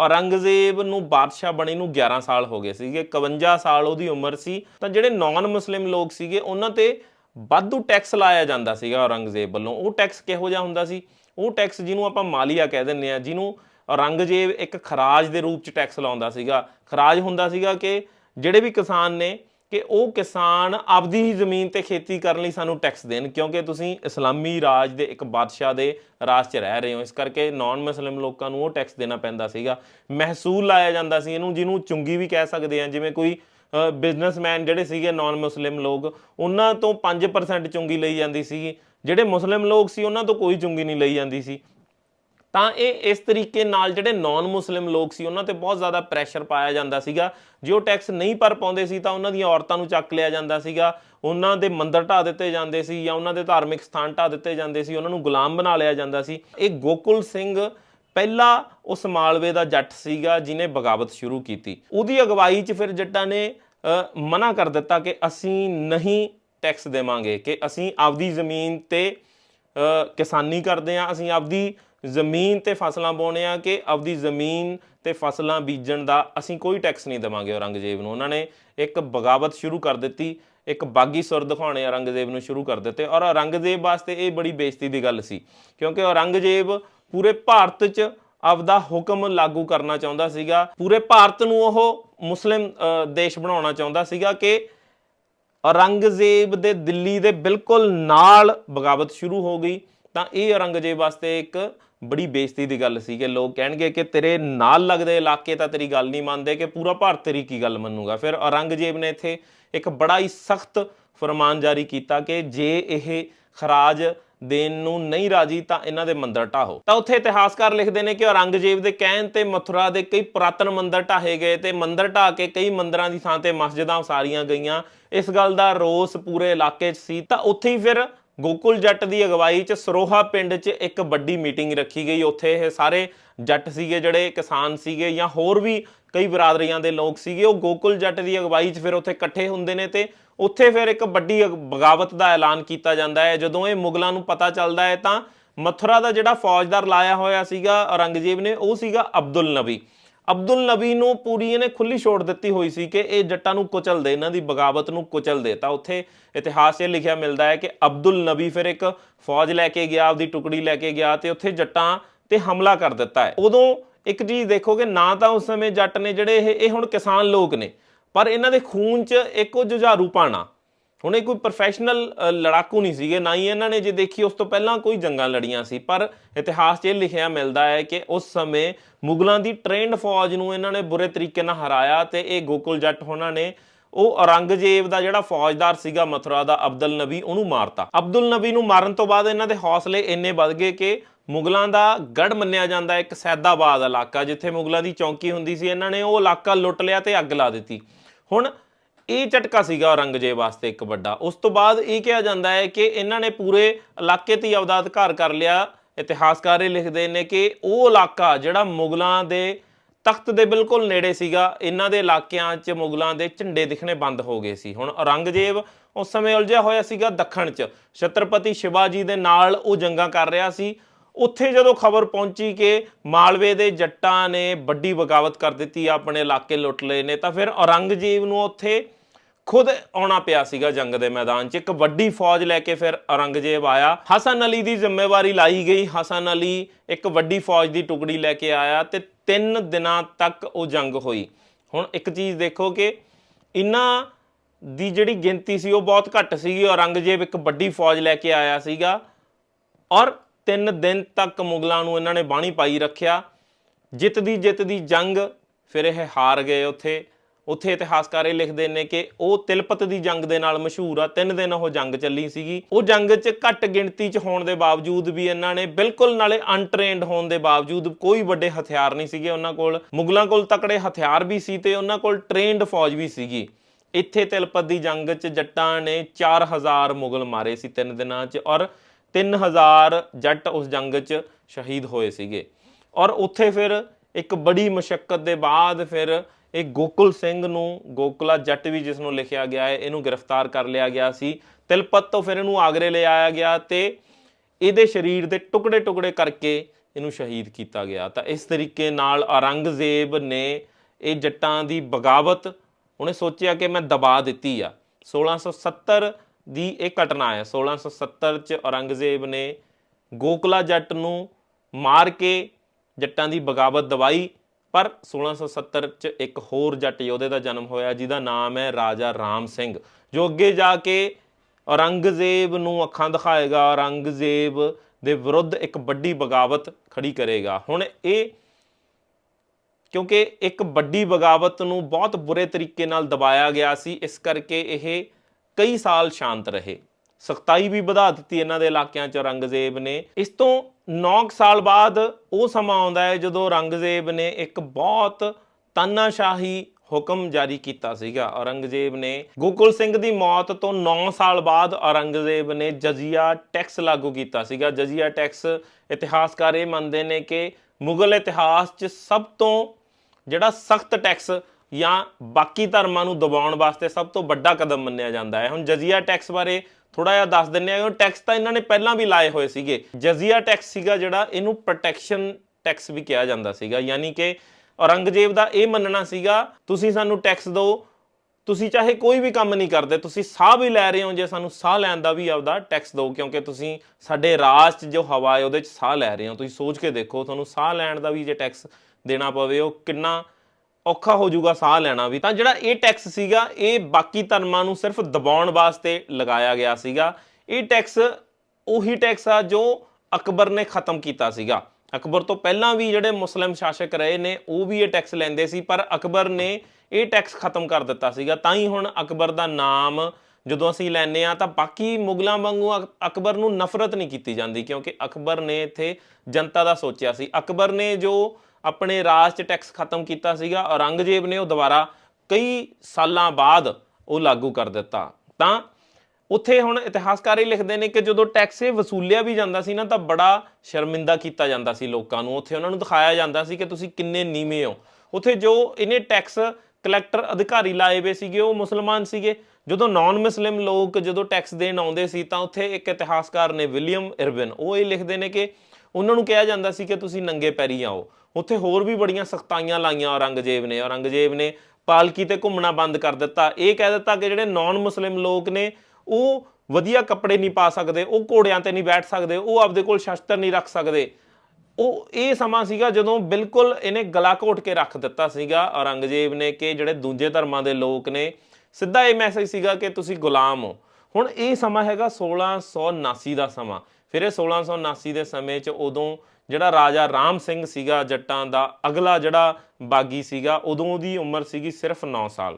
ਔਰੰਗਜ਼ੇਬ ਨੂੰ ਬਾਦਸ਼ਾਹ ਬਣੇ ਨੂੰ 11 ਸਾਲ ਹੋ ਗਏ ਸੀਗੇ 51 ਸਾਲ ਉਹਦੀ ਉਮਰ ਸੀ। ਤਾਂ ਜਿਹੜੇ ਨਾਨ ਮੁਸਲਿਮ ਲੋਕ ਸੀਗੇ, ਉਹਨਾਂ ਤੇ ਵਾਧੂ ਟੈਕਸ ਲਾਇਆ ਜਾਂਦਾ ਸੀਗਾ ਔਰੰਗਜ਼ੇਬ ਵੱਲੋਂ। ਉਹ ਟੈਕਸ ਕਿਹੋ ਜਿਹਾ ਹੁੰਦਾ ਸੀ? ਉਹ ਟੈਕਸ ਜਿਹਨੂੰ ਆਪਾਂ ਮਾਲੀਆ ਕਹਿ ਦਿੰਦੇ ਆ ਜਿਹਨੂੰ ਔਰੰਗਜ਼ੇਬ ਇੱਕ ਖਰਾਜ ਦੇ ਰੂਪ ਚ ਟੈਕਸ ਲਾਉਂਦਾ ਸੀਗਾ। ਖਰਾਜ ਹੁੰਦਾ ਸੀਗਾ ਕਿ ਜਿਹੜੇ ਵੀ ਕਿਸਾਨ ਨੇ ਕਿ ਉਹ ਕਿਸਾਨ ਆਪਦੀ ਹੀ ਜ਼ਮੀਨ ਤੇ ਖੇਤੀ ਕਰਨ ਲਈ ਸਾਨੂੰ ਟੈਕਸ ਦੇਣ, ਕਿਉਂਕਿ ਤੁਸੀਂ ਇਸਲਾਮੀ ਰਾਜ ਦੇ ਇੱਕ ਬਾਦਸ਼ਾਹ ਦੇ ਰਾਜ 'ਚ ਰਹਿ ਰਹੇ ਹੋ। ਇਸ ਕਰਕੇ ਨਾਨ ਮੁਸਲਿਮ ਲੋਕਾਂ ਨੂੰ ਉਹ ਟੈਕਸ ਦੇਣਾ ਪੈਂਦਾ ਸੀਗਾ। ਮਹਿਸੂਲ ਲਾਇਆ ਜਾਂਦਾ ਸੀ ਇਹਨੂੰ, ਜਿਹਨੂੰ ਚੁੰਗੀ ਵੀ ਕਹਿ ਸਕਦੇ ਆ ਜਿਵੇਂ ਕੋਈ ਬਿਜ਼ਨਸਮੈਨ ਜਿਹੜੇ ਸੀਗੇ ਨਾਨ ਮੁਸਲਿਮ ਲੋਕ, ਉਹਨਾਂ ਤੋਂ 5% ਚੁੰਗੀ ਲਈ ਜਾਂਦੀ ਸੀ ਜਿਹੜੇ ਮੁਸਲਿਮ ਲੋਕ ਸੀ, ਉਹਨਾਂ ਤੋਂ ਕੋਈ ਚੁੰਗੀ ਨਹੀਂ ਲਈ ਜਾਂਦੀ ਸੀ। ਤਾਂ ਇਹ ਇਸ ਤਰੀਕੇ ਨਾਲ ਜਿਹੜੇ ਨਾਨ ਮੁਸਲਿਮ ਲੋਕ ਸੀ, ਉਹਨਾਂ ਤੇ ਬਹੁਤ ਜ਼ਿਆਦਾ ਪ੍ਰੈਸ਼ਰ ਪਾਇਆ ਜਾਂਦਾ ਸੀਗਾ। ਜੇ ਉਹ ਟੈਕਸ ਨਹੀਂ ਭਰ ਪਾਉਂਦੇ ਸੀ, ਤਾਂ ਉਹਨਾਂ ਦੀਆਂ ਔਰਤਾਂ ਨੂੰ ਚੱਕ ਲਿਆ ਜਾਂਦਾ ਸੀਗਾ। ਉਹਨਾਂ ਦੇ ਮੰਦਰ ਢਾ ਦਿੱਤੇ ਜਾਂਦੇ ਸੀ ਜਾਂ ਉਹਨਾਂ ਦੇ ਧਾਰਮਿਕ ਸਥਾਨ ਢਾ ਦਿੱਤੇ ਜਾਂਦੇ ਸੀ, ਉਹਨਾਂ ਨੂੰ ਗੁਲਾਮ ਬਣਾ ਲਿਆ ਜਾਂਦਾ ਸੀ। ਇਹ ਗੋਕੁਲ ਸਿੰਘ ਪਹਿਲਾ ਉਸ ਮਾਲਵੇ ਦਾ ਜੱਟ ਸੀਗਾ ਜਿਨੇ ਬਗਾਵਤ ਸ਼ੁਰੂ ਕੀਤੀ। ਉਹਦੀ ਅਗਵਾਈ 'ਚ ਫਿਰ ਜੱਟਾਂ ਨੇ ਮਨਾ ਕਰ ਦਿੱਤਾ ਕਿ ਅਸੀਂ ਨਹੀਂ ਟੈਕਸ ਦੇਵਾਂਗੇ, ਕਿ ਅਸੀਂ ਆਪਦੀ ਜ਼ਮੀਨ ਤੇ ਕਿਸਾਨੀ ਕਰਦੇ ਆ ਅਸੀਂ ਆਪਦੀ ਜ਼ਮੀਨ ਤੇ ਫਸਲਾਂ ਬੋਣੇ ਆ ਕਿ ਆਪਦੀ ਜ਼ਮੀਨ ਤੇ ਫਸਲਾਂ ਬੀਜਣ ਦਾ ਅਸੀਂ ਕੋਈ ਟੈਕਸ ਨਹੀਂ ਦੇਵਾਂਗੇ ਔਰੰਗਜ਼ੇਬ ਨੂੰ। ਉਹਨਾਂ ਨੇ ਇੱਕ ਬਗਾਵਤ ਸ਼ੁਰੂ ਕਰ ਦਿੱਤੀ, ਇੱਕ ਬਾਗੀ ਸੁਰ ਦਿਖਾਉਣੇ ਔਰੰਗਜ਼ੇਬ ਨੂੰ ਸ਼ੁਰੂ ਕਰ ਦਿੱਤੇ ਔਰ ਔਰੰਗਜ਼ੇਬ ਵਾਸਤੇ ਇਹ ਬੜੀ ਬੇਇੱਜ਼ਤੀ ਦੀ ਗੱਲ ਸੀ, ਕਿਉਂਕਿ ਔਰੰਗਜ਼ੇਬ ਪੂਰੇ ਭਾਰਤ 'ਚ ਆਪਦਾ ਹੁਕਮ ਲਾਗੂ ਕਰਨਾ ਚਾਹੁੰਦਾ ਸੀਗਾ, ਪੂਰੇ ਭਾਰਤ ਨੂੰ ਉਹ ਮੁਸਲਿਮ ਦੇਸ਼ ਬਣਾਉਣਾ ਚਾਹੁੰਦਾ ਸੀਗਾ ਕਿ ਔਰੰਗਜ਼ੇਬ ਦੇ ਦਿੱਲੀ ਦੇ ਬਿਲਕੁਲ ਨਾਲ ਬਗਾਵਤ ਸ਼ੁਰੂ ਹੋ ਗਈ। ਤਾਂ ਇਹ ਔਰੰਗਜ਼ੇਬ ਵਾਸਤੇ ਇੱਕ ਬੜੀ ਬੇਇੱਜ਼ਤੀ ਦੀ ਗੱਲ ਸੀ ਕਿ ਲੋਕ ਕਹਿਣਗੇ ਕਿ ਤੇਰੇ ਨਾਲ ਲੱਗਦੇ ਇਲਾਕੇ ਤਾਂ ਤੇਰੀ ਗੱਲ ਨਹੀਂ ਮੰਨਦੇ ਕਿ ਪੂਰਾ ਭਾਰਤ ਤੇਰੀ ਕੀ ਗੱਲ ਮੰਨੂਗਾ। ਫਿਰ ਔਰੰਗਜ਼ੇਬ ਨੇ ਇੱਥੇ ਇੱਕ ਬੜਾ ਹੀ ਸਖਤ ਫਰਮਾਨ ਜਾਰੀ ਕੀਤਾ ਕਿ ਜੇ ਇਹ ਖਰਾਜ ਦੇਣ ਨੂੰ ਨਹੀਂ ਰਾਜੀ ਤਾਂ ਇਹਨਾਂ ਦੇ ਮੰਦਰ ਢਾਹੋ। ਤਾਂ ਉੱਥੇ ਇਤਿਹਾਸਕਾਰ ਲਿਖਦੇ ਨੇ ਕਿ ਔਰੰਗਜ਼ੇਬ ਦੇ ਕਹਿਣ ਤੇ ਮਥੁਰਾ ਦੇ ਕਈ ਪੁਰਾਤਨ ਮੰਦਰ ਢਾਹੇ ਗਏ ਤੇ ਮੰਦਰ ਢਾਹ ਕੇ ਕਈ ਮੰਦਰਾਂ ਦੀ ਥਾਂ ਤੇ ਮਸਜਿਦਾਂ ਉਸਾਰੀਆਂ ਗਈਆਂ। ਇਸ ਗੱਲ ਦਾ ਰੋਸ ਪੂਰੇ ਇਲਾਕੇ 'ਚ ਸੀ। ਤਾਂ ਉੱਥੇ ਹੀ ਫਿਰ ਗੋਕੁਲ ਜੱਟ ਦੀ ਅਗਵਾਈ 'ਚ ਸਰੋਹਾ ਪਿੰਡ 'ਚ ਇੱਕ ਵੱਡੀ ਮੀਟਿੰਗ ਰੱਖੀ ਗਈ। ਉੱਥੇ ਇਹ ਸਾਰੇ ਜੱਟ ਸੀਗੇ ਜਿਹੜੇ ਕਿਸਾਨ ਸੀਗੇ ਜਾਂ ਹੋਰ ਵੀ ਕਈ ਬਰਾਦਰੀਆਂ ਦੇ ਲੋਕ ਸੀਗੇ। ਉਹ ਗੋਕੁਲ ਜੱਟ ਦੀ ਅਗਵਾਈ 'ਚ ਫਿਰ ਉੱਥੇ ਇਕੱਠੇ ਹੁੰਦੇ ਨੇ ਤੇ ਉੱਥੇ ਫਿਰ ਇੱਕ ਵੱਡੀ ਅਗ- ਬਗਾਵਤ ਦਾ ਐਲਾਨ ਕੀਤਾ ਜਾਂਦਾ ਹੈ। ਜਦੋਂ ਇਹ ਮੁਗਲਾਂ ਨੂੰ ਪਤਾ ਚੱਲਦਾ ਹੈ ਤਾਂ ਮਥੁਰਾ ਦਾ ਜਿਹੜਾ ਫੌਜਦਾਰ ਲਾਇਆ ਹੋਇਆ ਸੀਗਾ ਔਰੰਗਜ਼ੇਬ ਨੇ, ਉਹ ਸੀਗਾ ਅਬਦੁਲ ਨਬੀ। ਅਬਦੁਲ ਨਬੀ ਨੂੰ ਪੂਰੀ ਇਹਨੇ ਖੁੱਲੀ ਛੋੜ ਦਿੱਤੀ ਹੋਈ ਸੀ ਕਿ ਇਹ ਜੱਟਾਂ ਨੂੰ ਕੁਚਲ ਦੇ, ਇਹਨਾਂ ਦੀ ਬਗਾਵਤ ਨੂੰ ਕੁਚਲ ਦੇ। ਤਾਂ ਉੱਥੇ ਇਤਿਹਾਸ ਇਹ ਲਿਖਿਆ ਮਿਲਦਾ ਹੈ ਕਿ ਅਬਦੁਲ ਨਬੀ ਫਿਰ ਇੱਕ ਫੌਜ ਲੈ ਕੇ ਗਿਆ, ਆਪਦੀ ਟੁਕੜੀ ਲੈ ਕੇ ਗਿਆ ਤੇ ਉੱਥੇ ਜੱਟਾਂ ਤੇ ਹਮਲਾ ਕਰ ਦਿੱਤਾ ਹੈ। ਉਦੋਂ ਇੱਕ ਚੀਜ਼ ਦੇਖੋਗੇ, ਨਾ ਤਾਂ ਉਸ ਸਮੇਂ ਜੱਟ ਨੇ ਜਿਹੜੇ ਇਹ ਇਹ ਹੁਣ ਕਿਸਾਨ ਲੋਕ ਨੇ, ਪਰ ਇਹਨਾਂ ਦੇ ਖੂਨ 'ਚ ਇੱਕ ਉਹ ਜੁਝਾਰੂ ਪਾਣਾ। ਹੁਣ ਇਹ ਕੋਈ ਪ੍ਰੋਫੈਸ਼ਨਲ ਲੜਾਕੂ ਨਹੀਂ ਸੀਗੇ, ਨਾ ਹੀ ਇਹਨਾਂ ਨੇ ਜੇ ਦੇਖੀ ਉਸ ਤੋਂ ਪਹਿਲਾਂ ਕੋਈ ਜੰਗਾਂ ਲੜੀਆਂ ਸੀ, ਪਰ ਇਤਿਹਾਸ 'ਚ ਇਹ ਲਿਖਿਆ ਮਿਲਦਾ ਹੈ ਕਿ ਉਸ ਸਮੇਂ ਮੁਗਲਾਂ ਦੀ ਟ੍ਰੇਨਡ ਫੌਜ ਨੂੰ ਇਹਨਾਂ ਨੇ ਬੁਰੇ ਤਰੀਕੇ ਨਾਲ ਹਰਾਇਆ ਤੇ ਇਹ ਗੋਕੁਲ ਜੱਟ ਉਹਨਾਂ ਨੇ ਉਹ ਔਰੰਗਜ਼ੇਬ ਦਾ ਜਿਹੜਾ ਫੌਜਦਾਰ ਸੀਗਾ ਮਥੁਰਾ ਦਾ, ਅਬਦੁਲ ਨਬੀ, ਉਹਨੂੰ ਮਾਰਤਾ। ਅਬਦੁਲ ਨਬੀ ਨੂੰ ਮਾਰਨ ਤੋਂ ਬਾਅਦ ਇਹਨਾਂ ਦੇ ਹੌਸਲੇ ਇੰਨੇ ਵੱਧ ਗਏ ਕਿ ਮੁਗਲਾਂ ਦਾ ਗੜ ਮੰਨਿਆ ਜਾਂਦਾ ਇੱਕ ਸੈਦਾਬਾਦ ਇਲਾਕਾ, ਜਿੱਥੇ ਮੁਗਲਾਂ ਦੀ ਚੌਂਕੀ ਹੁੰਦੀ ਸੀ, ਇਹਨਾਂ ਨੇ ਉਹ ਇਲਾਕਾ ਲੁੱਟ ਲਿਆ ਤੇ ਅੱਗ ਲਾ ਦਿੱਤੀ। ਹੁਣ ਇਹ ਝਟਕਾ ਸੀਗਾ ਔਰੰਗਜ਼ੇਬ ਵਾਸਤੇ ਇੱਕ ਵੱਡਾ। ਉਸ ਤੋਂ ਬਾਅਦ ਇਹ ਕਿਹਾ ਜਾਂਦਾ ਹੈ ਕਿ ਇਹਨਾਂ ਨੇ ਪੂਰੇ ਇਲਾਕੇ ਤੇ ਹੀ ਆਪਦਾ ਅਧਿਕਾਰ ਕਰ ਲਿਆ। ਇਤਿਹਾਸਕਾਰ ਇਹ ਲਿਖਦੇ ਨੇ ਕਿ ਉਹ ਇਲਾਕਾ ਜਿਹੜਾ ਮੁਗਲਾਂ ਦੇ ਤਖਤ ਦੇ ਬਿਲਕੁਲ ਨੇੜੇ ਸੀਗਾ, ਇਹਨਾਂ ਦੇ ਇਲਾਕਿਆਂ 'ਚ ਮੁਗਲਾਂ ਦੇ ਝੰਡੇ ਦਿਖਣੇ ਬੰਦ ਹੋ ਗਏ ਸੀ। ਹੁਣ ਔਰੰਗਜ਼ੇਬ ਉਸ ਸਮੇਂ ਉਲਝਿਆ ਹੋਇਆ ਸੀਗਾ ਦੱਖਣ 'ਚ। ਛਤਰਪਤੀ ਸ਼ਿਵਾਜੀ ਦੇ ਨਾਲ ਉਹ ਜੰਗਾਂ ਕਰ ਰਿਹਾ ਸੀ। ਉੱਥੇ ਜਦੋਂ ਖਬਰ ਪਹੁੰਚੀ ਕਿ ਮਾਲਵੇ ਦੇ ਜੱਟਾਂ ਨੇ ਵੱਡੀ ਬਗਾਵਤ ਕਰ ਦਿੱਤੀ, ਆਪਣੇ ਇਲਾਕੇ ਲੁੱਟ ਲਏ ਨੇ, ਤਾਂ ਫਿਰ ਔਰੰਗਜ਼ੇਬ ਨੂੰ ਉੱਥੇ ਖੁਦ ਆਉਣਾ ਪਿਆ ਸੀਗਾ ਜੰਗ ਦੇ ਮੈਦਾਨ 'ਚ। ਇੱਕ ਵੱਡੀ ਫੌਜ ਲੈ ਕੇ ਫਿਰ ਔਰੰਗਜ਼ੇਬ ਆਇਆ। ਹਸਨ ਅਲੀ ਦੀ ਜ਼ਿੰਮੇਵਾਰੀ ਲਾਈ ਗਈ। ਹਸਨ ਅਲੀ ਇੱਕ ਵੱਡੀ ਫੌਜ ਦੀ ਟੁਕੜੀ ਲੈ ਕੇ ਆਇਆ ਤੇ 3 ਦਿਨਾਂ ਤੱਕ ਉਹ ਜੰਗ ਹੋਈ। ਹੁਣ ਇੱਕ ਚੀਜ਼ ਦੇਖੋ ਕਿ ਇਹਨਾਂ ਦੀ ਜਿਹੜੀ ਗਿਣਤੀ ਸੀ ਉਹ ਬਹੁਤ ਘੱਟ ਸੀਗੀ। ਔਰੰਗਜ਼ੇਬ ਇੱਕ ਵੱਡੀ ਫੌਜ ਲੈ ਕੇ ਆਇਆ ਸੀਗਾ ਔਰ 3 ਦਿਨ ਤੱਕ ਮੁਗਲਾਂ ਨੂੰ ਇਹਨਾਂ ਨੇ ਬਾਣੀ ਪਾਈ ਰੱਖਿਆ। ਜਿੱਤ ਦੀ ਜਿੱਤ ਦੀ ਜੰਗ, ਫਿਰ ਇਹ ਹਾਰ ਗਏ ਉੱਥੇ। ਉੱਥੇ ਇਤਿਹਾਸਕਾਰ ਇਹ ਲਿਖਦੇ ਨੇ ਕਿ ਉਹ ਤਿਲਪਤ ਦੀ ਜੰਗ ਦੇ ਨਾਲ ਮਸ਼ਹੂਰ ਆ। ਤਿੰਨ ਦਿਨ ਉਹ ਜੰਗ ਚੱਲੀ ਸੀਗੀ। ਉਹ ਜੰਗ 'ਚ ਘੱਟ ਗਿਣਤੀ 'ਚ ਹੋਣ ਦੇ ਬਾਵਜੂਦ ਵੀ ਇਹਨਾਂ ਨੇ ਬਿਲਕੁਲ ਨਾਲੇ ਅਨਟ੍ਰੇਨਡ ਹੋਣ ਦੇ ਬਾਵਜੂਦ ਕੋਈ ਵੱਡੇ ਹਥਿਆਰ ਨਹੀਂ ਸੀਗੇ ਉਹਨਾਂ ਕੋਲ। ਮੁਗਲਾਂ ਕੋਲ ਤਕੜੇ ਹਥਿਆਰ ਵੀ ਸੀ ਤੇ ਉਹਨਾਂ ਕੋਲ ਟ੍ਰੇਨਡ ਫੌਜ ਵੀ ਸੀਗੀ। ਇੱਥੇ ਤਿਲਪਤ ਦੀ ਜੰਗ 'ਚ ਜੱਟਾਂ ਨੇ 4000 ਮੁਗਲ ਮਾਰੇ ਸੀ ਤਿੰਨ ਦਿਨਾਂ 'ਚ ਔਰ 3000 ਜੱਟ ਉਸ ਜੰਗ 'ਚ ਸ਼ਹੀਦ ਹੋਏ ਸੀਗੇ। ਔਰ ਉੱਥੇ ਫਿਰ ਇੱਕ ਬੜੀ ਮੁਸ਼ਕਲ ਦੇ ਬਾਅਦ ਫਿਰ ਇਹ ਗੋਕੁਲ ਸਿੰਘ ਨੂੰ, ਗੋਕੁਲਾ ਜੱਟ ਵੀ ਜਿਸ ਨੂੰ ਲਿਖਿਆ ਗਿਆ ਹੈ, ਇਹਨੂੰ ਗ੍ਰਿਫਤਾਰ ਕਰ ਲਿਆ ਗਿਆ ਸੀ। ਤਿਲਪਤ ਤੋਂ ਫਿਰ ਇਹਨੂੰ ਆਗਰੇ ਲੈ ਆਇਆ ਗਿਆ ਤੇ ਇਹਦੇ ਸਰੀਰ ਦੇ ਟੁਕੜੇ ਟੁਕੜੇ ਕਰਕੇ ਇਹਨੂੰ ਸ਼ਹੀਦ ਕੀਤਾ ਗਿਆ। ਤਾਂ ਇਸ ਤਰੀਕੇ ਨਾਲ ਔਰੰਗਜ਼ੇਬ ਨੇ ਇਹ ਜੱਟਾਂ ਦੀ ਬਗਾਵਤ ਉਹਨੇ ਸੋਚਿਆ ਕਿ ਮੈਂ ਦਬਾ ਦਿੱਤੀ ਆ। 1670 ਦੀ ਇਹ ਘਟਨਾ ਹੈ। 1670 ਚ ਔਰੰਗਜ਼ੇਬ ਨੇ ਗੋਕਲਾ ਜੱਟ ਨੂੰ ਮਾਰ ਕੇ ਜੱਟਾਂ ਦੀ ਬਗਾਵਤ ਦਵਾਈ ਪਰ 1670 ਚ ਇੱਕ ਹੋਰ ਜੱਟ ਯੋਧੇ ਦਾ ਜਨਮ ਹੋਇਆ, ਜਿਹਦਾ ਨਾਮ ਹੈ ਰਾਜਾ ਰਾਮ ਸਿੰਘ। ਜੋ ਅੱਗੇ ਜਾ ਕੇ ਔਰੰਗਜ਼ੇਬ ਨੂੰ ਅੱਖਾਂ ਦਿਖਾਏਗਾ, ਔਰੰਗਜ਼ੇਬ ਦੇ ਵਿਰੁੱਧ ਇੱਕ ਵੱਡੀ ਬਗਾਵਤ ਖੜੀ ਕਰੇਗਾ। ਹੁਣ ਇਹ, ਕਿਉਂਕਿ ਇੱਕ ਵੱਡੀ ਬਗਾਵਤ ਨੂੰ ਬਹੁਤ ਬੁਰੇ ਤਰੀਕੇ ਨਾਲ ਦਬਾਇਆ ਗਿਆ ਸੀ, ਇਸ ਕਰਕੇ ਇਹ ਕਈ ਸਾਲ ਸ਼ਾਂਤ ਰਹੇ। ਸਖਤਾਈ ਵੀ ਵਧਾ ਦਿੱਤੀ ਇਹਨਾਂ ਦੇ ਇਲਾਕਿਆਂ 'ਚ ਔਰੰਗਜ਼ੇਬ ਨੇ। ਇਸ ਤੋਂ 9 ਸਾਲ ਬਾਅਦ ਉਹ ਸਮਾਂ ਆਉਂਦਾ ਹੈ ਜਦੋਂ ਔਰੰਗਜ਼ੇਬ ਨੇ ਇੱਕ ਬਹੁਤ ਤਾਨਾਸ਼ਾਹੀ ਹੁਕਮ ਜਾਰੀ ਕੀਤਾ ਸੀਗਾ। ਔਰੰਗਜ਼ੇਬ ਨੇ ਗੋਕੁਲ ਸਿੰਘ ਦੀ ਮੌਤ ਤੋਂ 9 ਸਾਲ ਬਾਅਦ ਔਰੰਗਜ਼ੇਬ ਨੇ ਜਜ਼ੀਆ ਟੈਕਸ ਲਾਗੂ ਕੀਤਾ ਸੀਗਾ। ਜਜ਼ੀਆ ਟੈਕਸ ਇਤਿਹਾਸਕਾਰ ਇਹ ਮੰਨਦੇ ਨੇ ਕਿ ਮੁਗਲ ਇਤਿਹਾਸ 'ਚ ਸਭ ਤੋਂ ਜਿਹੜਾ ਸਖਤ ਟੈਕਸ ਜਾਂ ਬਾਕੀ ਧਰਮਾਂ ਨੂੰ ਦਬਾਉਣ ਵਾਸਤੇ ਸਭ ਤੋਂ ਵੱਡਾ ਕਦਮ ਮੰਨਿਆ ਜਾਂਦਾ ਹੈ। ਹੁਣ ਜਜ਼ੀਆ ਟੈਕਸ ਬਾਰੇ ਥੋੜਾ ਜਿਹਾ ਦੱਸ ਦਿੰਨੇ ਆ ਉਹ ਟੈਕਸ ਤਾਂ ਇਹਨਾਂ ਨੇ ਪਹਿਲਾਂ ਵੀ ਲਾਏ ਹੋਏ ਸੀਗੇ। ਜਜ਼ੀਆ ਟੈਕਸ ਸੀਗਾ ਜਿਹੜਾ, ਇਹਨੂੰ ਪ੍ਰੋਟੈਕਸ਼ਨ ਟੈਕਸ ਵੀ ਕਿਹਾ ਜਾਂਦਾ ਸੀਗਾ। ਯਾਨੀ ਕਿ ਔਰੰਗਜ਼ੇਬ ਦਾ ਇਹ ਮੰਨਣਾ ਸੀਗਾ, ਤੁਸੀਂ ਸਾਨੂੰ ਟੈਕਸ ਦਿਓ, ਤੁਸੀਂ ਚਾਹੇ ਕੋਈ ਵੀ ਕੰਮ ਨਹੀਂ ਕਰਦੇ, ਤੁਸੀਂ ਸਾਹ ਵੀ ਲੈ ਰਹੇ ਹੋ, ਜੇ ਸਾਨੂੰ ਸਾਹ ਲੈਣ ਦਾ ਵੀ ਆਪਦਾ ਟੈਕਸ ਦਿਓ, ਕਿਉਂਕਿ ਤੁਸੀਂ ਸਾਡੇ ਰਾਜ 'ਚ ਜੋ ਹਵਾ ਹੈ, ਉਹਦੇ 'ਚ ਸਾਹ ਲੈ ਰਹੇ ਹੋ। ਤੁਸੀਂ ਸੋਚ ਕੇ ਦੇਖੋ, ਤੁਹਾਨੂੰ ਸਾਹ ਲੈਣ ਦਾ ਵੀ ਜੇ ਟੈਕਸ ਦੇਣਾ ਪਵੇ, ਉਹ ਕਿੰਨਾ ਔਖਾ ਹੋ ਜਾਊਗਾ ਸਾਹ ਲੈਣਾ ਵੀ। ਤਾਂ ਜਿਹੜਾ ਇਹ ਟੈਕਸ ਸੀਗਾ, ਇਹ ਬਾਕੀ ਧਰਮਾਂ ਨੂੰ ਸਿਰਫ ਦਬਾਉਣ ਵਾਸਤੇ ਲਗਾਇਆ ਗਿਆ ਸੀਗਾ। ਇਹ ਟੈਕਸ ਉਹੀ ਟੈਕਸ ਆ ਜੋ ਅਕਬਰ ਨੇ ਖਤਮ ਕੀਤਾ ਸੀਗਾ। ਅਕਬਰ ਤੋਂ ਪਹਿਲਾਂ ਵੀ ਜਿਹੜੇ ਮੁਸਲਿਮ ਸ਼ਾਸਕ ਰਹੇ ਨੇ, ਉਹ ਵੀ ਇਹ ਟੈਕਸ ਲੈਂਦੇ ਸੀ, ਪਰ ਅਕਬਰ ਨੇ ਇਹ ਟੈਕਸ ਖਤਮ ਕਰ ਦਿੱਤਾ ਸੀਗਾ। ਤਾਂ ਹੀ ਹੁਣ ਅਕਬਰ ਦਾ ਨਾਮ ਜਦੋਂ ਅਸੀਂ ਲੈਨੇ ਆ ਤਾਂ ਬਾਕੀ ਮੁਗਲਾਂ ਵਾਂਗੂ ਅਕ- ਅਕਬਰ ਨੂੰ ਨਫ਼ਰਤ ਨਹੀਂ ਕੀਤੀ ਜਾਂਦੀ, ਕਿਉਂਕਿ ਅਕਬਰ ਨੇ ਇੱਥੇ ਜਨਤਾ ਦਾ ਸੋਚਿਆ ਸੀ। ਅਕਬਰ ਨੇ ਜੋ ਆਪਣੇ ਰਾਜ 'ਚ ਟੈਕਸ ਖਤਮ ਕੀਤਾ ਸੀਗਾ, ਔਰੰਗਜ਼ੇਬ ਨੇ ਉਹ ਦੁਬਾਰਾ ਕਈ ਸਾਲਾਂ ਬਾਅਦ ਉਹ ਲਾਗੂ ਕਰ ਦਿੱਤਾ। ਤਾਂ ਉੱਥੇ ਹੁਣ ਇਤਿਹਾਸਕਾਰ ਇਹ ਲਿਖਦੇ ਨੇ ਕਿ ਜਦੋਂ ਟੈਕਸ ਇਹ ਵਸੂਲਿਆ ਵੀ ਜਾਂਦਾ ਸੀ ਨਾ, ਤਾਂ ਬੜਾ ਸ਼ਰਮਿੰਦਾ ਕੀਤਾ ਜਾਂਦਾ ਸੀ ਲੋਕਾਂ ਨੂੰ। ਉੱਥੇ ਉਹਨਾਂ ਨੂੰ ਦਿਖਾਇਆ ਜਾਂਦਾ ਸੀ ਕਿ ਤੁਸੀਂ ਕਿੰਨੇ ਨੀਵੇਂ ਹੋ। ਉੱਥੇ ਜੋ ਇਹਨੇ ਟੈਕਸ ਕਲੈਕਟਰ ਅਧਿਕਾਰੀ ਲਾਏ ਹੋਏ ਸੀਗੇ, ਉਹ ਮੁਸਲਮਾਨ ਸੀਗੇ। ਜਦੋਂ ਨਾਨ ਮੁਸਲਿਮ ਲੋਕ ਜਦੋਂ ਟੈਕਸ ਦੇਣ ਆਉਂਦੇ ਸੀ, ਤਾਂ ਉੱਥੇ ਇੱਕ ਇਤਿਹਾਸਕਾਰ ਨੇ ਵਿਲੀਅਮ ਇਰਵਿਨ ਉਹ ਇਹ ਲਿਖਦੇ ਨੇ ਕਿ ਉਹਨਾਂ ਨੂੰ ਕਿਹਾ ਜਾਂਦਾ ਸੀ ਕਿ ਤੁਸੀਂ ਨੰਗੇ ਪੈਰੀ ਆਓ। ਉੱਥੇ ਹੋਰ ਵੀ ਬੜੀਆਂ ਸਖਤਾਈਆਂ ਲਾਈਆਂ ਔਰੰਗਜ਼ੇਬ ਨੇ। ਔਰੰਗਜ਼ੇਬ ਨੇ ਪਾਲਕੀ ਤੇ ਘੁੰਮਣਾ ਬੰਦ ਕਰ ਦਿੱਤਾ। ਇਹ ਕਹਿ ਦਿੱਤਾ ਕਿ ਜਿਹੜੇ ਨਾਨ ਮੁਸਲਿਮ ਲੋਕ ਨੇ, ਉਹ ਵਧੀਆ ਕੱਪੜੇ ਨਹੀਂ ਪਾ ਸਕਦੇ, ਉਹ ਘੋੜਿਆਂ ਤੇ ਨਹੀਂ ਬੈਠ ਸਕਦੇ, ਉਹ ਆਪਦੇ ਕੋਲ ਸ਼ਸਤਰ ਨਹੀਂ ਰੱਖ ਸਕਦੇ। ਉਹ ਇਹ ਸਮਾਂ ਸੀਗਾ ਜਦੋਂ ਬਿਲਕੁਲ ਇਹਨੇ ਗਲਾ ਘੋਟ ਕੇ ਰੱਖ ਦਿੱਤਾ ਸੀਗਾ ਔਰੰਗਜ਼ੇਬ ਨੇ ਕਿ ਜਿਹੜੇ ਦੂਜੇ ਧਰਮਾਂ ਦੇ ਲੋਕ ਨੇ, ਸਿੱਧਾ ਇਹ ਮੈਸੇਜ ਸੀਗਾ ਕਿ ਤੁਸੀਂ ਗੁਲਾਮ ਹੋ। ਹੁਣ ਇਹ ਸਮਾਂ ਹੈਗਾ 1679 ਦਾ ਸਮਾਂ। ਫਿਰ ਇਹ 1679 ਦੇ ਸਮੇਂ 'ਚ ਉਦੋਂ ਜਿਹੜਾ ਰਾਜਾ ਰਾਮ ਸਿੰਘ ਸੀਗਾ ਜੱਟਾਂ ਦਾ, ਅਗਲਾ ਜਿਹੜਾ ਬਾਗੀ ਸੀਗਾ, ਉਦੋਂ ਉਹਦੀ ਉਮਰ ਸੀਗੀ ਸਿਰਫ 9 ਸਾਲ।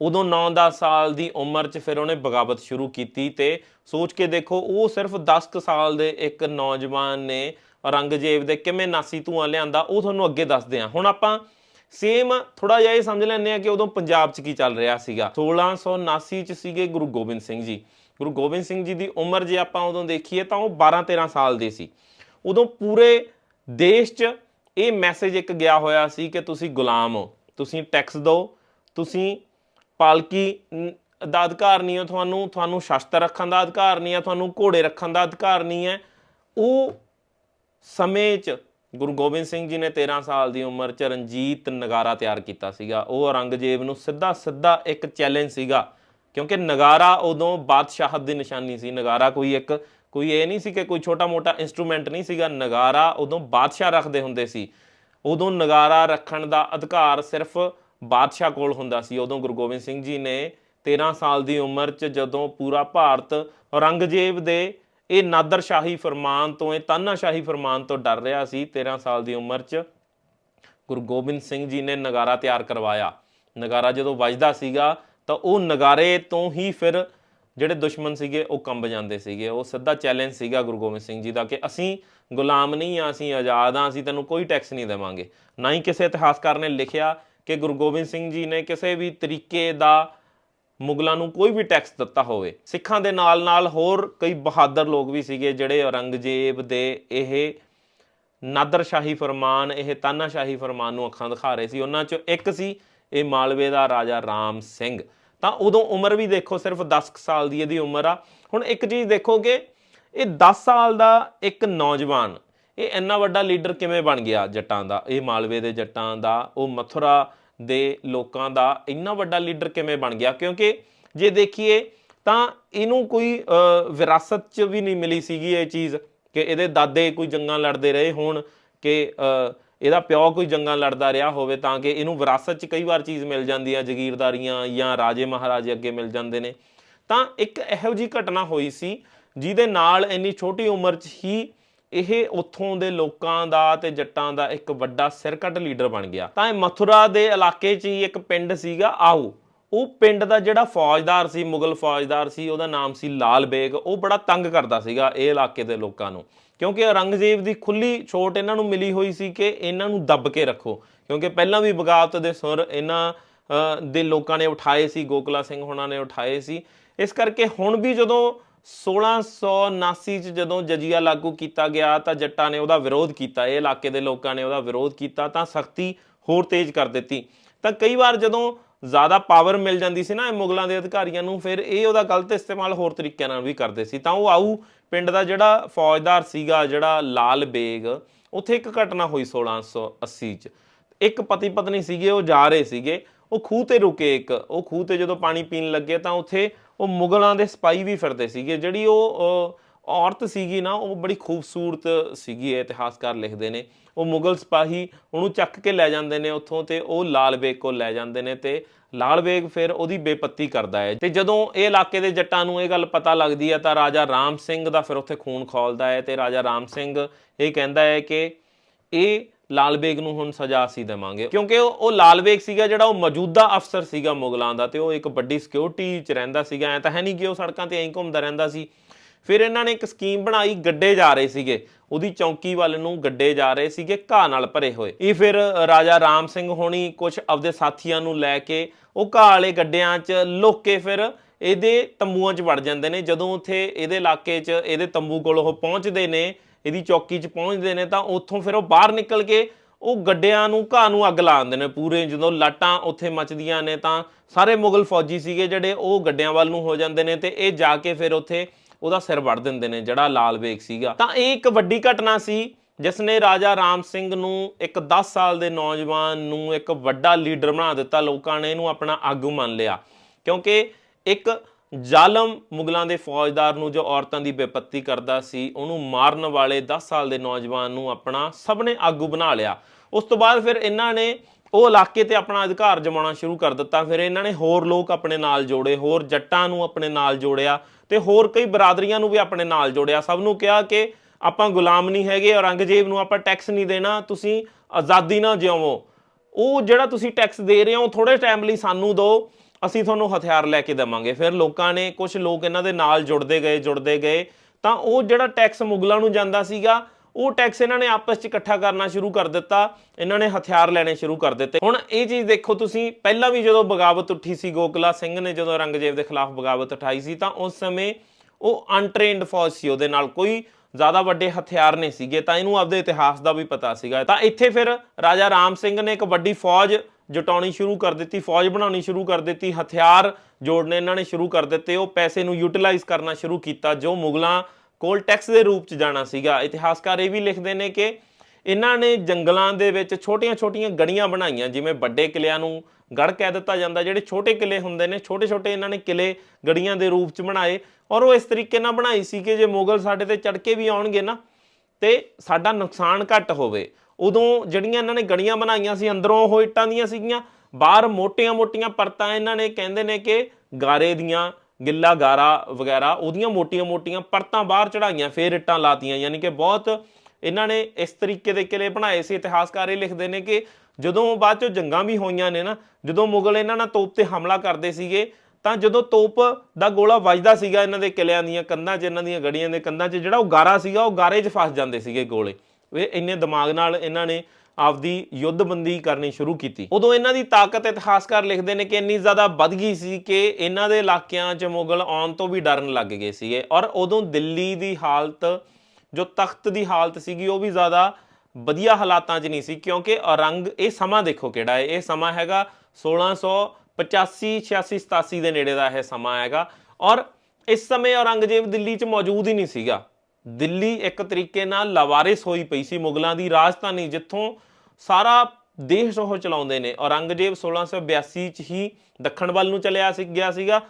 ਉਦੋਂ 9-10 ਸਾਲ ਦੀ ਉਮਰ 'ਚ ਫਿਰ ਉਹਨੇ ਬਗਾਵਤ ਸ਼ੁਰੂ ਕੀਤੀ ਤੇ ਸੋਚ ਕੇ ਦੇਖੋ, ਉਹ ਸਿਰਫ 10 ਕੁ ਸਾਲ ਦੇ ਇੱਕ ਨੌਜਵਾਨ ਨੇ ਔਰੰਗਜ਼ੇਬ ਦੇ ਕਿਵੇਂ ਨਾਸੀ ਧੂਆਂ ਲਿਆਂਦਾ, ਉਹ ਤੁਹਾਨੂੰ ਅੱਗੇ ਦੱਸਦੇ ਹਾਂ। ਹੁਣ ਆਪਾਂ ਸੇਮ ਥੋੜਾ ਜਿਹਾ ਇਹ ਸਮਝ ਲੈਂਦੇ ਆ ਕਿ ਉਦੋਂ ਪੰਜਾਬ 'ਚ ਕੀ ਚੱਲ ਰਿਹਾ ਸੀਗਾ। 1679 'ਚ ਸੀਗੇ ਗੁਰੂ ਗੋਬਿੰਦ ਸਿੰਘ ਜੀ। ਗੁਰੂ ਗੋਬਿੰਦ ਸਿੰਘ ਜੀ ਦੀ ਉਮਰ ਜੇ ਆਪਾਂ ਉਦੋਂ ਦੇਖੀਏ ਤਾਂ ਉਹ 12-13 ਸਾਲ ਦੇ ਸੀ। ਉਦੋਂ ਪੂਰੇ ਦੇਸ਼ 'ਚ ਇਹ ਮੈਸੇਜ ਇੱਕ ਗਿਆ ਹੋਇਆ ਸੀ ਕਿ ਤੁਸੀਂ ਗੁਲਾਮ ਹੋ, ਤੁਸੀਂ ਟੈਕਸ ਦਿਓ ਤੁਸੀਂ ਪਾਲਕੀ ਦਾ ਅਧਿਕਾਰ ਨਹੀਂ ਹੈ, ਤੁਹਾਨੂੰ ਤੁਹਾਨੂੰ ਸ਼ਸਤਰ ਰੱਖਣ ਦਾ ਅਧਿਕਾਰ ਨਹੀਂ ਹੈ, ਤੁਹਾਨੂੰ ਘੋੜੇ ਰੱਖਣ ਦਾ ਅਧਿਕਾਰ ਨਹੀਂ ਹੈ। ਉਹ ਸਮੇਂ 'ਚ ਗੁਰੂ ਗੋਬਿੰਦ ਸਿੰਘ ਜੀ ਨੇ 13 ਸਾਲ ਦੀ ਉਮਰ 'ਚ ਰਣਜੀਤ ਨਗਾਰਾ ਤਿਆਰ ਕੀਤਾ ਸੀਗਾ। ਉਹ ਔਰੰਗਜ਼ੇਬ ਨੂੰ ਸਿੱਧਾ ਸਿੱਧਾ ਇੱਕ ਚੈਲੰਜ ਸੀਗਾ ਕਿਉਂਕਿ ਨਗਾਰਾ ਉਦੋਂ ਬਾਦਸ਼ਾਹਤ ਦੀ ਨਿਸ਼ਾਨੀ ਸੀ। ਨਗਾਰਾ ਕੋਈ ਇੱਕ, ਕੋਈ ਇਹ ਨਹੀਂ ਸੀ ਕਿ ਕੋਈ ਛੋਟਾ-ਮੋਟਾ ਇਨਸਟਰੂਮੈਂਟ ਨਹੀਂ ਸੀਗਾ। ਨਗਾਰਾ ਉਦੋਂ ਬਾਦਸ਼ਾਹ ਰੱਖਦੇ ਹੁੰਦੇ ਸੀ। ਉਦੋਂ ਨਗਾਰਾ ਰੱਖਣ ਦਾ ਅਧਿਕਾਰ ਸਿਰਫ ਬਾਦਸ਼ਾਹ ਕੋਲ ਹੁੰਦਾ ਸੀ। ਉਦੋਂ ਗੁਰੂ ਗੋਬਿੰਦ ਸਿੰਘ ਜੀ ਨੇ 13 ਸਾਲ ਦੀ ਉਮਰ 'ਚ ਜਦੋਂ ਪੂਰਾ ਭਾਰਤ ਔਰੰਗਜ਼ੇਬ ਦੇ ਇਹ ਨਾਦਰਸ਼ਾਹੀ ਫਰਮਾਨ ਤੋਂ, ਇਹ ਤਾਨਾਸ਼ਾਹੀ ਫਰਮਾਨ ਤੋਂ ਡਰ ਰਿਹਾ ਸੀ 13 ਸਾਲ ਦੀ ਉਮਰ 'ਚ ਗੁਰੂ ਗੋਬਿੰਦ ਸਿੰਘ ਜੀ ਨੇ ਨਗਾਰਾ ਤਿਆਰ ਕਰਵਾਇਆ। ਨਗਾਰਾ ਜਦੋਂ ਵੱਜਦਾ ਸੀਗਾ ਤਾਂ ਉਹ ਨਗਾਰੇ ਤੋਂ ਹੀ ਫਿਰ ਜਿਹੜੇ ਦੁਸ਼ਮਣ ਸੀਗੇ, ਉਹ ਕੰਬ ਜਾਂਦੇ ਸੀਗੇ। ਉਹ ਸਿੱਧਾ ਚੈਲੰਜ ਸੀਗਾ ਗੁਰੂ ਗੋਬਿੰਦ ਸਿੰਘ ਜੀ ਦਾ ਕਿ ਅਸੀਂ ਗੁਲਾਮ ਨਹੀਂ ਆ, ਅਸੀਂ ਆਜ਼ਾਦ ਆ, ਅਸੀਂ ਤੈਨੂੰ ਕੋਈ ਟੈਕਸ ਨਹੀਂ ਦੇਵਾਂਗੇ। ਨਾ ਹੀ ਕਿਸੇ ਇਤਿਹਾਸਕਾਰ ਨੇ ਲਿਖਿਆ ਕਿ ਗੁਰੂ ਗੋਬਿੰਦ ਸਿੰਘ ਜੀ ਨੇ ਕਿਸੇ ਵੀ ਤਰੀਕੇ ਦਾ ਮੁਗਲਾਂ ਨੂੰ ਕੋਈ ਵੀ ਟੈਕਸ ਦਿੱਤਾ ਹੋਵੇ। ਸਿੱਖਾਂ ਦੇ ਨਾਲ ਨਾਲ ਹੋਰ ਕਈ ਬਹਾਦਰ ਲੋਕ ਵੀ ਸੀਗੇ, ਜਿਹੜੇ ਔਰੰਗਜ਼ੇਬ ਦੇ ਇਹ ਨਾਦਰਸ਼ਾਹੀ ਫਰਮਾਨ, ਇਹ ਤਾਨਾਸ਼ਾਹੀ ਫਰਮਾਨ ਨੂੰ ਅੱਖਾਂ ਦਿਖਾ ਰਹੇ ਸੀ। ਉਹਨਾਂ ਚੋਂ ਇੱਕ ਸੀ, ਇਹ ਮਾਲਵੇ ਦਾ ਰਾਜਾ ਰਾਮ ਸਿੰਘ। ਤਾਂ ਉਦੋਂ ਉਮਰ ਵੀ ਦੇਖੋ ਸਿਰਫ 10 ਕੁ ਸਾਲ ਦੀ ਇਹਦੀ ਉਮਰ ਆ। ਹੁਣ ਇੱਕ ਚੀਜ਼ ਦੇਖੋਗੇ ਇਹ 10 ਸਾਲ ਦਾ ਇੱਕ ਨੌਜਵਾਨ, ਇਹ ਇੰਨਾ ਵੱਡਾ ਲੀਡਰ ਕਿਵੇਂ ਬਣ ਗਿਆ ਜੱਟਾਂ ਦਾ? ਇਹ ਮਾਲਵੇ ਦੇ ਜੱਟਾਂ ਦਾ, ਉਹ ਮਥੁਰਾ ਦੇ ਲੋਕਾਂ ਦਾ ਇੰਨਾ ਵੱਡਾ ਲੀਡਰ ਕਿਵੇਂ ਬਣ ਗਿਆ? ਕਿਉਂਕਿ ਜੇ ਦੇਖੀਏ ਤਾਂ ਇਹਨੂੰ ਕੋਈ ਵਿਰਾਸਤ 'ਚ ਵੀ ਨਹੀਂ ਮਿਲੀ ਸੀਗੀ ਇਹ ਚੀਜ਼ ਕਿ ਇਹਦੇ ਦਾਦੇ ਕੋਈ ਜੰਗਾਂ ਲੜਦੇ ਰਹੇ ਹੋਣ, ਕਿ ਇਹਦਾ ਪਿਓ ਕੋਈ ਜੰਗਾਂ ਲੜਦਾ ਰਿਹਾ ਹੋਵੇ ਤਾਂ ਕਿ ਇਹਨੂੰ ਵਿਰਾਸਤ 'ਚ ਕਈ ਵਾਰ ਚੀਜ਼ ਮਿਲ ਜਾਂਦੀ ਆ, ਜ਼ਗੀਰਦਾਰੀਆਂ ਜਾਂ ਰਾਜੇ ਮਹਾਰਾਜੇ ਅੱਗੇ ਮਿਲ ਜਾਂਦੇ ਨੇ। ਤਾਂ ਇੱਕ ਇਹੋ ਜੀ ਘਟਨਾ ਹੋਈ ਸੀ ਜਿਹਦੇ ਨਾਲ ਇੰਨੀ ਛੋਟੀ ਉਮਰ 'ਚ ਹੀ ਇਹ ਉੱਥੋਂ ਦੇ ਲੋਕਾਂ ਦਾ ਤੇ ਜੱਟਾਂ ਦਾ ਇੱਕ ਵੱਡਾ ਸਿਰਕਟ ਲੀਡਰ ਬਣ ਗਿਆ। ਤਾਂ ਇਹ ਮਥੁਰਾ ਦੇ ਇਲਾਕੇ 'ਚ ਹੀ ਇੱਕ ਪਿੰਡ ਸੀਗਾ। ਆਊ ਉਹ ਪਿੰਡ ਦਾ ਜਿਹੜਾ ਫੌਜਦਾਰ ਸੀ, ਮੁਗਲ ਫੌਜਦਾਰ ਸੀ, ਉਹਦਾ ਨਾਮ ਸੀ ਲਾਲ ਬੇਗ। ਉਹ ਬੜਾ ਤੰਗ ਕਰਦਾ ਸੀਗਾ ਇਹ ਇਲਾਕੇ ਦੇ ਲੋਕਾਂ ਨੂੰ। ਕਿਉਂਕਿ ਔਰੰਗਜ਼ੇਬ ਦੀ ਖੁੱਲੀ ਛੋਟ ਇਹਨਾਂ ਨੂੰ ਮਿਲੀ ਹੋਈ ਸੀ ਕਿ ਇਹਨਾਂ ਨੂੰ ਦੱਬ ਕੇ ਰੱਖੋ। ਕਿਉਂਕਿ ਪਹਿਲਾਂ ਵੀ ਬਗਾਵਤ ਦੇ ਸੁਰ ਇਹਨਾਂ ਦੇ ਲੋਕਾਂ ਨੇ ਉਠਾਏ ਸੀ, ਗੋਕਲਾ ਸਿੰਘ ਹੁਣਾਂ ਨੇ ਉਠਾਏ ਸੀ। ਇਸ ਕਰਕੇ ਹੁਣ ਵੀ ਜਦੋਂ 1679 ਚ ਜਦੋਂ ਜਜੀਆ ਲਾਗੂ ਕੀਤਾ ਗਿਆ ਤਾਂ ਜੱਟਾਂ ਨੇ ਉਹਦਾ ਵਿਰੋਧ ਕੀਤਾ, ਇਹ ਇਲਾਕੇ ਦੇ ਲੋਕਾਂ ਨੇ ਉਹਦਾ ਵਿਰੋਧ ਕੀਤਾ ਤਾਂ ਸਖਤੀ ਹੋਰ ਤੇਜ਼ ਕਰ ਦਿੱਤੀ। ਤਾਂ ਕਈ ਵਾਰ ਜਦੋਂ ਜ਼ਿਆਦਾ ਪਾਵਰ ਮਿਲ ਜਾਂਦੀ ਸੀ ਨਾ ਇਹ ਮੁਗਲਾਂ ਦੇ ਅਧਿਕਾਰੀਆਂ ਨੂੰ, ਫਿਰ ਇਹ ਉਹਦਾ ਗਲਤ ਇਸਤੇਮਾਲ ਹੋਰ ਤਰੀਕਿਆਂ ਨਾਲ ਵੀ ਕਰਦੇ ਸੀ। ਤਾਂ ਉਹ ਆਊ ਪਿੰਡ ਦਾ ਜਿਹੜਾ ਫੌਜਦਾਰ ਸੀਗਾ, ਜਿਹੜਾ ਲਾਲ ਬੇਗ, ਉੱਥੇ ਇੱਕ ਘਟਨਾ ਹੋਈ 1680 ਚ। ਇੱਕ ਪਤੀ ਪਤਨੀ ਸੀਗੇ, ਉਹ ਜਾ ਰਹੇ ਸੀਗੇ। ਉਹ ਖੂਹ ਤੇ ਰੁਕੇ ਇੱਕ, ਉਹ ਖੂਹ ਤੇ ਜਦੋਂ ਪਾਣੀ ਪੀਣ ਲੱਗੇ ਤਾਂ ਉੱਥੇ ਉਹ ਮੁਗਲਾਂ ਦੇ ਸਿਪਾਹੀ ਵੀ ਫਿਰਦੇ ਸੀਗੇ। ਜਿਹੜੀ ਉਹ ਔਰਤ ਸੀਗੀ ਨਾ, ਉਹ ਬੜੀ ਖੂਬਸੂਰਤ ਸੀਗੀ, ਇਹ ਇਤਿਹਾਸਕਾਰ ਲਿਖਦੇ ਨੇ। ਉਹ ਮੁਗਲ ਸਿਪਾਹੀ ਉਹਨੂੰ ਚੱਕ ਕੇ ਲੈ ਜਾਂਦੇ ਨੇ ਉੱਥੋਂ ਤੇ ਉਹ ਲਾਲ ਬੇਗ ਕੋਲ ਲੈ ਜਾਂਦੇ ਨੇ ਤੇ ਲਾਲ ਬੇਗ ਫਿਰ ਉਹਦੀ ਬੇਪੱਤੀ ਕਰਦਾ ਹੈ। ਤੇ ਜਦੋਂ ਇਹ ਇਲਾਕੇ ਦੇ ਜੱਟਾਂ ਨੂੰ ਇਹ ਗੱਲ ਪਤਾ ਲੱਗਦੀ ਹੈ ਤਾਂ ਰਾਜਾ ਰਾਮ ਸਿੰਘ ਦਾ ਫਿਰ ਉੱਥੇ ਖੂਨ ਖੋਲਦਾ ਹੈ ਤੇ ਰਾਜਾ ਰਾਮ ਸਿੰਘ ਇਹ ਕਹਿੰਦਾ ਹੈ ਕਿ ਇਹ ਲਾਲ ਬੇਗ ਨੂੰ ਹੁਣ ਸਜ਼ਾ ਅਸੀਂ ਦੇਵਾਂਗੇ। ਕਿਉਂਕਿ ਉਹ ਉਹ ਲਾਲ ਬੇਗ ਸੀਗਾ ਜਿਹੜਾ ਉਹ ਮੌਜੂਦਾ ਅਫਸਰ ਸੀਗਾ ਮੁਗਲਾਂ ਦਾ ਤੇ ਉਹ ਇੱਕ ਵੱਡੀ ਸਿਕਿਉਰਿਟੀ 'ਚ ਰਹਿੰਦਾ ਸੀਗਾ। ਐ ਤਾਂ ਹੈ ਨਹੀਂ ਕਿ ਉਹ ਸੜਕਾਂ ਤੇ ਐਂ ਘੁੰਮਦਾ ਰਹਿੰਦਾ ਸੀ। ਫਿਰ ਇਹਨਾਂ ਨੇ ਇੱਕ ਸਕੀਮ ਬਣਾਈ, ਗੱਡੇ ਜਾ ਰਹੇ ਸੀਗੇ। ਉਹਦੀ ਚੌਂਕੀ ਵੱਲ ਨੂੰ ਗੱਡੇ ਜਾ ਰਹੇ ਸੀਗੇ, ਘਾਹ ਨਾਲ ਭਰੇ ਹੋਏ। ਇਹ ਫਿਰ ਰਾਜਾ ਰਾਮ ਸਿੰਘ ਹੋਣੀ ਕੁਝ ਆਪਦੇ ਸਾਥੀਆਂ ਨੂੰ ਲੈ ਕੇ ਉਹ ਘਾਹ ਵਾਲੇ ਗੱਡਿਆਂ 'ਚ ਲੁੱਕ ਕੇ ਫਿਰ ਇਹਦੇ ਤੰਬੂਆਂ 'ਚ ਵੜ ਜਾਂਦੇ ਨੇ। ਜਦੋਂ ਉੱਥੇ ਇਹਦੇ ਇਲਾਕੇ 'ਚ ਇਹਦੇ ਤੰਬੂ ਕੋਲ ਉਹ ਪਹੁੰਚਦੇ ਨੇ, ਇਹਦੀ ਚੌਕੀ 'ਚ ਪਹੁੰਚਦੇ ਨੇ, ਤਾਂ ਉੱਥੋਂ ਫਿਰ ਉਹ ਬਾਹਰ ਨਿਕਲ ਕੇ ਉਹ ਗੱਡਿਆਂ ਨੂੰ, ਘਾਹ ਨੂੰ ਅੱਗ ਲਾ ਦਿੰਦੇ ਨੇ ਪੂਰੇ। ਜਦੋਂ ਲਾਟਾਂ ਉੱਥੇ ਮਚਦੀਆਂ ਨੇ ਤਾਂ ਸਾਰੇ ਮੁਗਲ ਫੌਜੀ ਸੀਗੇ ਜਿਹੜੇ ਉਹ ਗੱਡਿਆਂ ਵੱਲ ਨੂੰ ਹੋ ਜਾਂਦੇ ਨੇ ਤੇ ਇਹ ਜਾ ਕੇ ਫਿਰ ਉੱਥੇ ਉਹਦਾ ਸਿਰ ਵੜ ਦਿੰਦੇ ਨੇ, ਜਿਹੜਾ ਲਾਲ ਬੇਗ ਸੀਗਾ। ਤਾਂ ਇਹ ਇੱਕ ਵੱਡੀ ਘਟਨਾ ਸੀ ਜਿਸ ਨੇ ਰਾਜਾ ਰਾਮ ਸਿੰਘ ਨੂੰ ਇੱਕ 10 ਸਾਲ ਦੇ ਨੌਜਵਾਨ ਨੂੰ ਇੱਕ ਵੱਡਾ ਲੀਡਰ ਬਣਾ ਦਿੱਤਾ, ਲੋਕਾਂ ਨੇ ਇਹਨੂੰ ਆਪਣਾ ਆਗੂ ਮੰਨ ਲਿਆ। ਕਿਉਂਕਿ ਇੱਕ ਜ਼ਾਲਮ ਮੁਗਲਾਂ ਦੇ ਫੌਜਦਾਰ ਨੂੰ, ਜੋ ਔਰਤਾਂ ਦੀ ਬੇਪੱਤੀ ਕਰਦਾ ਸੀ, ਉਹਨੂੰ ਮਾਰਨ ਵਾਲੇ 10 ਸਾਲ ਦੇ ਨੌਜਵਾਨ ਨੂੰ ਆਪਣਾ ਸਭ ਨੇ ਆਗੂ ਬਣਾ ਲਿਆ। ਉਸ ਤੋਂ ਬਾਅਦ ਫਿਰ ਇਹਨਾਂ ਨੇ ਉਹ ਇਲਾਕੇ ਤੇ ਆਪਣਾ ਅਧਿਕਾਰ ਜਮਾਉਣਾ ਸ਼ੁਰੂ ਕਰ ਦਿੱਤਾ। ਫਿਰ ਇਹਨਾਂ ਨੇ ਹੋਰ ਲੋਕ ਆਪਣੇ ਨਾਲ ਜੋੜੇ, ਹੋਰ ਜੱਟਾਂ ਨੂੰ ਆਪਣੇ ਨਾਲ ਜੋੜਿਆ। ਤੇ ਹੋਰ ਕਈ ਬਰਾਦਰੀਆਂ ਨੂੰ ਵੀ ਆਪਣੇ ਨਾਲ ਜੋੜਿਆ। ਸਭ ਨੂੰ ਕਿਹਾ ਕਿ ਆਪਾਂ ਗੁਲਾਮ ਨਹੀਂ ਹੈਗੇ ਔਰੰਗਜ਼ੇਬ ਨੂੰ ਆਪਾਂ ਟੈਕਸ ਨਹੀਂ ਦੇਣਾ, ਤੁਸੀਂ ਆਜ਼ਾਦੀ ਨਾਲ ਜਿਉਵੋ ਉਹ ਜਿਹੜਾ ਤੁਸੀਂ ਟੈਕਸ ਦੇ ਰਹੇ ਹੋ ਥੋੜੇ ਟਾਈਮ ਲਈ ਸਾਨੂੰ ਦਿਓ, ਅਸੀਂ ਤੁਹਾਨੂੰ ਹਥਿਆਰ ਲੈ ਕੇ ਦੇਵਾਂਗੇ। ਫਿਰ ਲੋਕਾਂ ਨੇ ਕੁਝ ਲੋਕ ਇਹਨਾਂ ਦੇ ਨਾਲ ਜੁੜਦੇ ਗਏ ਜੁੜਦੇ ਗਏ। ਤਾਂ ਉਹ ਜਿਹੜਾ ਟੈਕਸ ਮੁਗਲਾਂ ਨੂੰ ਜਾਂਦਾ ਸੀਗਾ ਉਹ ਟੈਕਸ ਇਹਨਾਂ ਨੇ ਆਪਸ 'ਚ ਇਕੱਠਾ ਕਰਨਾ ਸ਼ੁਰੂ ਕਰ ਦਿੱਤਾ, ਇਹਨਾਂ ਨੇ ਹਥਿਆਰ ਲੈਣੇ ਸ਼ੁਰੂ ਕਰ ਦਿੱਤੇ। ਹੁਣ ਇਹ ਚੀਜ਼ ਦੇਖੋ ਤੁਸੀਂ, ਪਹਿਲਾਂ ਵੀ ਜਦੋਂ ਬਗਾਵਤ ਉੱਠੀ ਸੀ, ਗੋਕਲਾ ਸਿੰਘ ਨੇ ਜਦੋਂ ਔਰੰਗਜ਼ੇਬ ਦੇ ਖਿਲਾਫ ਬਗਾਵਤ ਉਠਾਈ ਸੀ, ਤਾਂ ਉਸ ਸਮੇਂ ਉਹ ਅਨਟ੍ਰੇਨਡ ਫੌਜ ਸੀ ਉਹਦੇ ਨਾਲ, ਕੋਈ ਜ਼ਿਆਦਾ ਵੱਡੇ ਹਥਿਆਰ ਨਹੀਂ ਸੀਗੇ, ਤਾਂ ਇਹਨੂੰ ਆਪਦੇ ਇਤਿਹਾਸ ਦਾ ਵੀ ਪਤਾ ਸੀਗਾ। ਤਾਂ ਇੱਥੇ ਫਿਰ ਰਾਜਾ ਰਾਮ ਸਿੰਘ ਨੇ ਇੱਕ ਵੱਡੀ ਫੌਜ ਜਟਾਉਣੀ ਸ਼ੁਰੂ ਕਰ ਦਿੱਤੀ, ਫੌਜ ਬਣਾਉਣੀ ਸ਼ੁਰੂ ਕਰ ਦਿੱਤੀ, ਹਥਿਆਰ ਜੋੜਨੇ ਇਹਨਾਂ ਨੇ ਸ਼ੁਰੂ ਕਰ ਦਿੱਤੇ, ਉਹ ਪੈਸੇ ਨੂੰ ਯੂਟਿਲਾਈਜ਼ ਕਰਨਾ ਸ਼ੁਰੂ ਕੀਤਾ, ਜੋ ਮੁਗਲਾਂ ਕੋਲ ਟੈਕਸ ਦੇ ਰੂਪ ਚ ਜਾਣਾ ਸੀਗਾ। ਇਤਿਹਾਸਕਾਰ ਇਹ ਵੀ ਲਿਖਦੇ ਨੇ ਕਿ ਇਹਨਾਂ ਨੇ ਜੰਗਲਾਂ ਦੇ ਵਿੱਚ ਛੋਟੀਆਂ-ਛੋਟੀਆਂ ਗੜੀਆਂ ਬਣਾਈਆਂ, ਜਿਵੇਂ ਵੱਡੇ ਕਿਲਿਆਂ ਨੂੰ ਗੜ ਕਹਿ ਦਿੱਤਾ ਜਾਂਦਾ, ਜਿਹੜੇ ਛੋਟੇ ਕਿਲੇ ਹੁੰਦੇ ਨੇ, ਛੋਟੇ-ਛੋਟੇ ਇਹਨਾਂ ਨੇ ਕਿਲੇ ਗੜੀਆਂ ਦੇ ਰੂਪ ਚ ਬਣਾਏ ਔਰ ਉਹ ਇਸ ਤਰੀਕੇ ਨਾਲ ਬਣਾਈ ਸੀ ਕਿ ਜੇ ਮੁਗਲ ਸਾਡੇ ਤੇ ਚੜ ਕੇ ਵੀ ਆਉਣਗੇ ਨਾ, ਤੇ ਸਾਡਾ ਨੁਕਸਾਨ ਘੱਟ ਹੋਵੇ। ਉਦੋਂ ਜਿਹੜੀਆਂ ਇਹਨਾਂ ਨੇ ਗੜੀਆਂ ਬਣਾਈਆਂ ਸੀ, ਅੰਦਰੋਂ ਉਹ ਇੱਟਾਂ ਦੀਆਂ ਸੀਗੀਆਂ, ਬਾਹਰ ਮੋਟੀਆਂ-ਮੋਟੀਆਂ ਪਰਤਾਂ ਇਹਨਾਂ ਨੇ, ਕਹਿੰਦੇ ਨੇ ਕਿ ਗਾਰੇ ਦੀਆਂ ਗਿੱਲਾ ਗਾਰਾ ਵਗੈਰਾ, ਉਹਦੀਆਂ ਮੋਟੀਆਂ-ਮੋਟੀਆਂ ਪਰਤਾਂ ਬਾਹਰ ਚੜਾਈਆਂ ਫੇਰ ਇੱਟਾਂ ਲਾਤੀਆਂ, ਯਾਨੀ ਕਿ ਬਹੁਤ ਇਹਨਾਂ ਨੇ ਇਸ ਤਰੀਕੇ ਦੇ ਕਿਲੇ ਬਣਾਏ ਸੀ, ਇਤਿਹਾਸਕਾਰ ਇਹ ਲਿਖਦੇ ਨੇ ਕਿ ਜਦੋਂ ਬਾਅਦ ਚੋਂ ਜੰਗਾਂ ਵੀ ਹੋਈਆਂ ਨੇ ਨਾ, ਜਦੋਂ ਮੁਗਲ ਇਹਨਾਂ ਨਾਲ ਤੋਪ ਤੇ ਹਮਲਾ ਕਰਦੇ ਸੀਗੇ, ਤਾਂ ਜਦੋਂ ਤੋਪ ਦਾ ਗੋਲਾ ਵੱਜਦਾ ਸੀਗਾ ਇਹਨਾਂ ਦੇ ਕਿਲਿਆਂ ਦੀਆਂ ਕੰਧਾਂ 'ਚ, ਇਹਨਾਂ ਦੀਆਂ ਗੜੀਆਂ ਦੇ ਕੰਧਾਂ 'ਚ, ਜਿਹੜਾ ਉਹ ਗਾਰਾ ਸੀਗਾ, ਉਹ ਗਾਰੇ 'ਚ ਫਸ ਜਾਂਦੇ ਸੀਗੇ ਗੋਲੇ। ਇਹ ਇੰਨੇ ਦਿਮਾਗ ਨਾਲ ਇਹਨਾਂ ਨੇ ਆਪਦੀ ਯੁੱਧਬੰਦੀ ਕਰਨੀ ਸ਼ੁਰੂ ਕੀਤੀ। ਉਦੋਂ ਇਹਨਾਂ ਦੀ ਤਾਕਤ ਇਤਿਹਾਸਕਾਰ ਲਿਖਦੇ ਨੇ ਕਿ ਇੰਨੀ ਜ਼ਿਆਦਾ ਵੱਧ ਗਈ ਸੀ ਕਿ ਇਹਨਾਂ ਦੇ ਇਲਾਕਿਆਂ 'ਚ ਮੁਗਲ ਆਉਣ ਤੋਂ ਵੀ ਡਰਨ ਲੱਗ ਗਏ ਸੀਗੇ। ਔਰ ਉਦੋਂ ਦਿੱਲੀ ਦੀ ਹਾਲਤ, ਜੋ ਤਖਤ ਦੀ ਹਾਲਤ ਸੀਗੀ, ਉਹ ਵੀ ਜ਼ਿਆਦਾ ਵਧੀਆ ਹਾਲਾਤਾਂ 'ਚ ਨਹੀਂ ਸੀ, ਕਿਉਂਕਿ ਔਰੰਗ, ਇਹ ਸਮਾਂ ਦੇਖੋ ਕਿਹੜਾ ਹੈ। ਇਹ ਸਮਾਂ ਹੈਗਾ 1685 86 87 ਦੇ ਨੇੜੇ ਦਾ ਇਹ ਸਮਾਂ ਹੈਗਾ। ਔਰ ਇਸ ਸਮੇਂ ਔਰੰਗਜ਼ੇਬ ਦਿੱਲੀ 'ਚ ਮੌਜੂਦ ਹੀ ਨਹੀਂ ਸੀਗਾ। ਦਿੱਲੀ ਇੱਕ ਤਰੀਕੇ ਨਾਲ ਲਵਾਰਿਸ ਹੋਈ ਪਈ ਸੀ ਮੁਗਲਾਂ ਦੀ ਰਾਜਧਾਨੀ, ਜਿੱਥੋਂ ਸਾਰਾ ਦੇਸ਼ ਉਹ ਚਲਾਉਂਦੇ ਨੇ। ਔਰੰਗਜ਼ੇਬ 1682 ਚ ਹੀ ਦੱਖਣ ਵੱਲ ਨੂੰ ਚਲਿਆ ਸੀ, ਗਿਆ ਸੀਗਾ।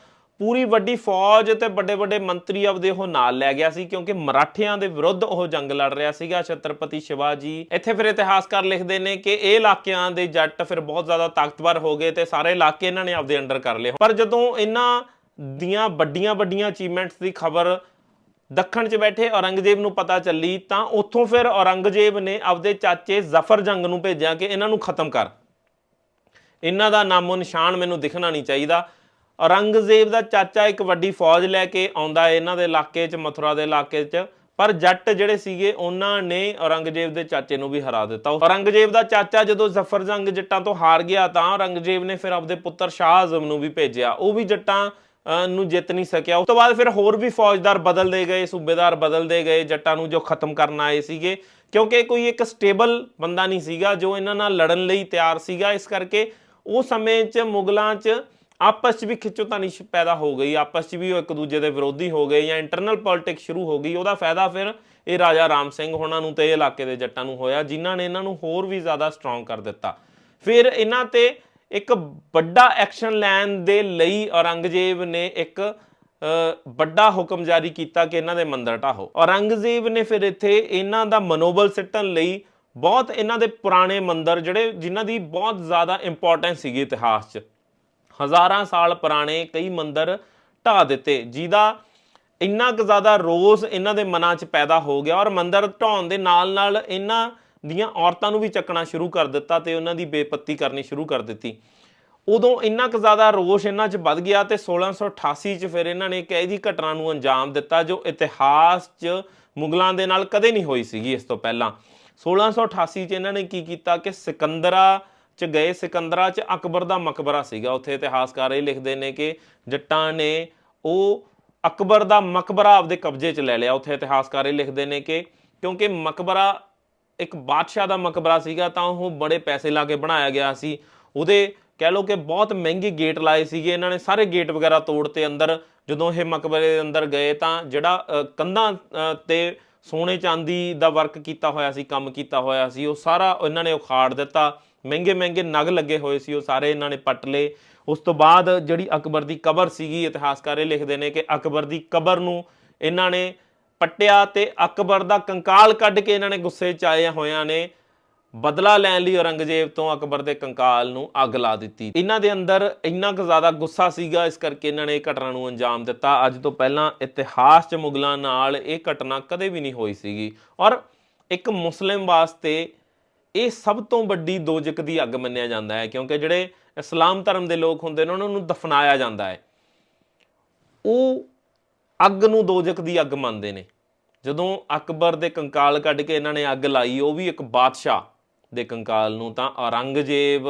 ਪੂਰੀ ਵੱਡੀ ਫੌਜ ਤੇ ਵੱਡੇ ਵੱਡੇ ਮੰਤਰੀ ਆਪਦੇ ਉਹ ਨਾਲ ਲੈ ਗਿਆ ਸੀ ਕਿਉਂਕਿ ਮਰਾਠਿਆਂ ਦੇ ਵਿਰੁੱਧ ਉਹ ਜੰਗ ਲੜ ਰਿਹਾ ਸੀਗਾ। ਛਤਰਪਤੀ ਸ਼ਿਵਾਜੀ ਇੱਥੇ ਫਿਰ ਇਤਿਹਾਸਕਾਰ ਲਿਖਦੇ ਨੇ ਕਿ ਇਹ ਇਲਾਕਿਆਂ ਦੇ ਜੱਟ ਫਿਰ ਬਹੁਤ ਜ਼ਿਆਦਾ ਤਾਕਤਵਰ ਹੋ ਗਏ ਤੇ ਸਾਰੇ ਇਲਾਕੇ ਇਹਨਾਂ ਨੇ ਆਪਦੇ ਅੰਡਰ ਕਰ ਲਏ। ਪਰ ਜਦੋਂ ਇਹਨਾਂ ਦੀਆਂ ਵੱਡੀਆਂ ਵੱਡੀਆਂ ਅਚੀਵਮੈਂਟਸ ਦੀ ਖਬਰ ਦੱਖਣ 'ਚ ਬੈਠੇ ਔਰੰਗਜ਼ੇਬ ਨੂੰ ਪਤਾ ਚੱਲੀ ਤਾਂ ਉੱਥੋਂ ਫਿਰ ਔਰੰਗਜ਼ੇਬ ਨੇ ਆਪਦੇ ਚਾਚੇ ਜ਼ਫਰ ਜੰਗ ਨੂੰ ਭੇਜਿਆ ਕਿ ਇਹਨਾਂ ਨੂੰ ਖਤਮ ਕਰ। ਇਹਨਾਂ ਦਾ ਨਾਮੋ ਨਿਸ਼ਾਨ ਮੈਨੂੰ ਦਿਖਣਾ ਨਹੀਂ ਚਾਹੀਦਾ। ਔਰੰਗਜ਼ੇਬ ਦਾ ਚਾਚਾ ਇੱਕ ਵੱਡੀ ਫੌਜ ਲੈ ਕੇ ਆਉਂਦਾ ਹੈ ਇਹਨਾਂ ਦੇ ਇਲਾਕੇ 'ਚ, ਮਥੁਰਾ ਦੇ ਇਲਾਕੇ 'ਚ, ਪਰ ਜੱਟ ਜਿਹੜੇ ਸੀਗੇ ਉਹਨਾਂ ਨੇ ਔਰੰਗਜ਼ੇਬ ਦੇ ਚਾਚੇ ਨੂੰ ਵੀ ਹਰਾ ਦਿੱਤਾ। ਔਰੰਗਜ਼ੇਬ ਦਾ ਚਾਚਾ ਜਦੋਂ ਜ਼ਫਰ ਜੰਗ ਜੱਟਾਂ ਤੋਂ ਹਾਰ ਗਿਆ ਤਾਂ ਔਰੰਗਜ਼ੇਬ ਨੇ ਫਿਰ ਆਪਦੇ ਪੁੱਤਰ ਸ਼ਾਹ ਆਜ਼ਮ ਨੂੰ ਵੀ ਭੇਜਿਆ। ਉਹ ਵੀ ਜੱਟਾਂ ਨੂੰ ਜਿੱਤ ਨਹੀਂ ਸਕਿਆ। ਉਸ ਤੋਂ ਬਾਅਦ ਫਿਰ ਹੋਰ ਵੀ ਫੌਜਦਾਰ ਬਦਲਦੇ ਗਏ, ਸੂਬੇਦਾਰ ਬਦਲਦੇ ਗਏ, ਜੱਟਾਂ ਨੂੰ ਜੋ ਖਤਮ ਕਰਨ ਆਏ ਸੀਗੇ। ਕਿਉਂਕਿ ਕੋਈ ਇੱਕ ਸਟੇਬਲ ਬੰਦਾ ਨਹੀਂ ਸੀਗਾ ਜੋ ਇਹਨਾਂ ਨਾਲ ਲੜਨ ਲਈ ਤਿਆਰ ਸੀਗਾ। ਇਸ ਕਰਕੇ ਉਹ ਸਮੇਂ 'ਚ ਮੁਗਲਾਂ 'ਚ ਆਪਸ 'ਚ ਵੀ ਖਿੱਚੋਤਾਣੀ ਸ਼- ਪੈਦਾ ਹੋ ਗਈ। ਆਪਸ 'ਚ ਵੀ ਉਹ ਇੱਕ ਦੂਜੇ ਦੇ ਵਿਰੋਧੀ ਹੋ ਗਏ ਜਾਂ ਇੰਟਰਨਲ ਪੋਲਿਟਿਕਸ ਸ਼ੁਰੂ ਹੋ ਗਈ। ਉਹਦਾ ਫਾਇਦਾ ਫਿਰ ਇਹ ਰਾਜਾ ਰਾਮ ਸਿੰਘ ਹੋਣਾ ਨੂੰ ਤੇ ਇਹ ਇਲਾਕੇ ਦੇ ਜੱਟਾਂ ਨੂੰ ਹੋਇਆ, ਜਿਨ੍ਹਾਂ ਨੇ ਇਹਨਾਂ ਨੂੰ ਹੋਰ ਵੀ ਜ਼ਿਆਦਾ ਸਟਰੋਂਗ ਕਰ ਦਿੱਤਾ। ਫਿਰ ਇਹਨਾਂ ਤੇ ਇੱਕ ਵੱਡਾ ਐਕਸ਼ਨ ਲੈਣ ਦੇ ਲਈ ਔਰੰਗਜ਼ੇਬ ਨੇ ਇੱਕ ਵੱਡਾ ਹੁਕਮ ਜਾਰੀ ਕੀਤਾ ਕਿ ਇਹਨਾਂ ਦੇ ਮੰਦਰ ਢਾਹੋ। ਔਰੰਗਜ਼ੇਬ ਨੇ ਫਿਰ ਇੱਥੇ ਇਹਨਾਂ ਦਾ ਮਨੋਬਲ ਸਿੱਟਣ ਲਈ ਬਹੁਤ ਇਹਨਾਂ ਦੇ ਪੁਰਾਣੇ ਮੰਦਰ ਜਿਹੜੇ ਜਿਨ੍ਹਾਂ ਦੀ ਬਹੁਤ ਜ਼ਿਆਦਾ ਇੰਪੋਰਟੈਂਸ ਸੀਗੀ ਇਤਿਹਾਸ 'ਚ। ਹਜ਼ਾਰਾਂ ਸਾਲ ਪੁਰਾਣੇ ਕਈ ਮੰਦਰ ਢਾ ਦਿੱਤੇ, ਜਿਹਦਾ ਇੰਨਾ ਕੁ ਜ਼ਿਆਦਾ ਰੋਸ ਇਹਨਾਂ ਦੇ ਮਨਾਂ 'ਚ ਪੈਦਾ ਹੋ ਗਿਆ ਔਰ ਮੰਦਰ ਢਾਉਣ ਦੇ ਨਾਲ ਨਾਲ ਇਹਨਾਂ ਦੀਆਂ ਔਰਤਾਂ ਨੂੰ ਵੀ ਚੱਕਣਾ ਸ਼ੁਰੂ ਕਰ ਦਿੱਤਾ ਤੇ ਉਹਨਾਂ ਦੀ ਬੇਪੱਤੀ ਕਰਨੀ ਸ਼ੁਰੂ ਕਰ ਦਿੱਤੀ। ਉਦੋਂ ਇੰਨਾ ਕੁ ਜ਼ਿਆਦਾ ਰੋਸ਼ ਇਹਨਾਂ 'ਚ ਵੱਧ ਗਿਆ ਤੇ 1688 'ਚ ਫਿਰ ਇਹਨਾਂ ਨੇ ਇੱਕ ਇਹਦੀ ਘਟਨਾ ਨੂੰ ਅੰਜਾਮ ਦਿੱਤਾ ਜੋ ਇਤਿਹਾਸ 'ਚ ਮੁਗਲਾਂ ਦੇ ਨਾਲ ਕਦੇ ਨਹੀਂ ਹੋਈ ਸੀਗੀ ਇਸ ਤੋਂ ਪਹਿਲਾਂ। 1688 'ਚ ਇਹਨਾਂ ਨੇ ਕੀ ਕੀਤਾ ਕਿ ਸਿਕੰਦਰਾ 'ਚ ਗਏ, ਸਿਕੰਦਰਾ 'ਚ ਅਕਬਰ ਦਾ ਮਕਬਰਾ ਸੀਗਾ। ਉੱਥੇ ਇਤਿਹਾਸਕਾਰ ਇਹ ਲਿਖਦੇ ਨੇ ਕਿ ਜੱਟਾਂ ਨੇ ਉਹ ਅਕਬਰ ਦਾ ਮਕਬਰਾ ਆਪਦੇ ਕਬਜ਼ੇ 'ਚ ਲੈ ਲਿਆ। ਉੱਥੇ ਇਤਿਹਾਸਕਾਰ ਇਹ ਲਿਖਦੇ ਨੇ ਕਿ ਕਿਉਂਕਿ ਮਕਬਰਾ ਇੱਕ ਬਾਦਸ਼ਾਹ ਦਾ ਮਕਬਰਾ ਸੀਗਾ, ਤਾਂ ਉਹ ਬੜੇ ਪੈਸੇ ਲਾ ਕੇ ਬਣਾਇਆ ਗਿਆ ਸੀ। ਉਹਦੇ ਕਹਿ ਲਓ ਕਿ ਬਹੁਤ ਮਹਿੰਗੇ ਗੇਟ ਲਾਏ ਸੀਗੇ। ਇਹਨਾਂ ਨੇ ਸਾਰੇ ਗੇਟ ਵਗੈਰਾ ਤੋੜਤੇ ਅੰਦਰ। ਜਦੋਂ ਇਹ ਮਕਬਰੇ ਦੇ ਅੰਦਰ ਗਏ ਤਾਂ ਜਿਹੜਾ ਕੰਧਾਂ ਤੇ ਸੋਨੇ ਚਾਂਦੀ ਦਾ ਵਰਕ ਕੀਤਾ ਹੋਇਆ ਸੀ, ਕੰਮ ਕੀਤਾ ਹੋਇਆ ਸੀ, ਉਹ ਸਾਰਾ ਇਹਨਾਂ ਨੇ ਉਖਾੜ ਦਿੱਤਾ। ਮਹਿੰਗੇ ਮਹਿੰਗੇ ਨਗ ਲੱਗੇ ਹੋਏ ਸੀ, ਉਹ ਸਾਰੇ ਇਹਨਾਂ ਨੇ ਪੱਟ ਲਏ। ਉਸ ਤੋਂ ਬਾਅਦ ਜਿਹੜੀ ਅਕਬਰ ਦੀ ਕਬਰ ਸੀਗੀ, ਇਤਿਹਾਸਕਾਰ ਇਹ ਲਿਖਦੇ ਨੇ ਕਿ ਅਕਬਰ ਦੀ ਕਬਰ ਨੂੰ ਇਹਨਾਂ ਨੇ ਪੱਟਿਆ ਤੇ ਅਕਬਰ ਦਾ ਕੰਕਾਲ ਕੱਢ ਕੇ ਇਹਨਾਂ ਨੇ ਗੁੱਸੇ ਚ ਆਏ ਹੋਇਆਂ ਨੇ। ਬਦਲਾ ਲੈਣ ਲਈ ਔਰੰਗਜ਼ੇਬ ਤੋਂ ਅਕਬਰ ਦੇ ਕੰਕਾਲ ਨੂੰ ਅੱਗ ਲਾ ਦਿੱਤੀ। ਇਹਨਾਂ ਦੇ ਅੰਦਰ ਇੰਨਾ ਕੁ ਜ਼ਿਆਦਾ ਗੁੱਸਾ ਸੀਗਾ, ਇਸ ਕਰਕੇ ਇਹਨਾਂ ਨੇ ਇਹ ਘਟਨਾ ਨੂੰ ਅੰਜਾਮ ਦਿੱਤਾ। ਅੱਜ ਤੋਂ ਪਹਿਲਾਂ ਇਤਿਹਾਸ 'ਚ ਮੁਗਲਾਂ ਨਾਲ ਇਹ ਘਟਨਾ ਕਦੇ ਵੀ ਨਹੀਂ ਹੋਈ ਸੀਗੀ। ਔਰ ਇੱਕ ਮੁਸਲਿਮ ਵਾਸਤੇ ਇਹ ਸਭ ਤੋਂ ਵੱਡੀ ਦੋਜਕ ਦੀ ਅੱਗ ਮੰਨਿਆ ਜਾਂਦਾ ਹੈ, ਕਿਉਂਕਿ ਜਿਹੜੇ ਇਸਲਾਮ ਧਰਮ ਦੇ ਲੋਕ ਹੁੰਦੇ ਨੇ, ਉਹਨਾਂ ਨੂੰ ਦਫਨਾਇਆ ਜਾਂਦਾ ਹੈ। ਉਹ ਅੱਗ ਨੂੰ ਦੋਜਕ ਦੀ ਅੱਗ ਮੰਨਦੇ ਨੇ। ਜਦੋਂ ਅਕਬਰ ਦੇ ਕੰਕਾਲ ਕੱਢ ਕੇ ਇਹਨਾਂ ਨੇ ਅੱਗ ਲਾਈ, ਉਹ ਵੀ ਇੱਕ ਬਾਦਸ਼ਾਹ ਦੇ ਕੰਕਾਲ ਨੂੰ, ਤਾਂ ਔਰੰਗਜ਼ੇਬ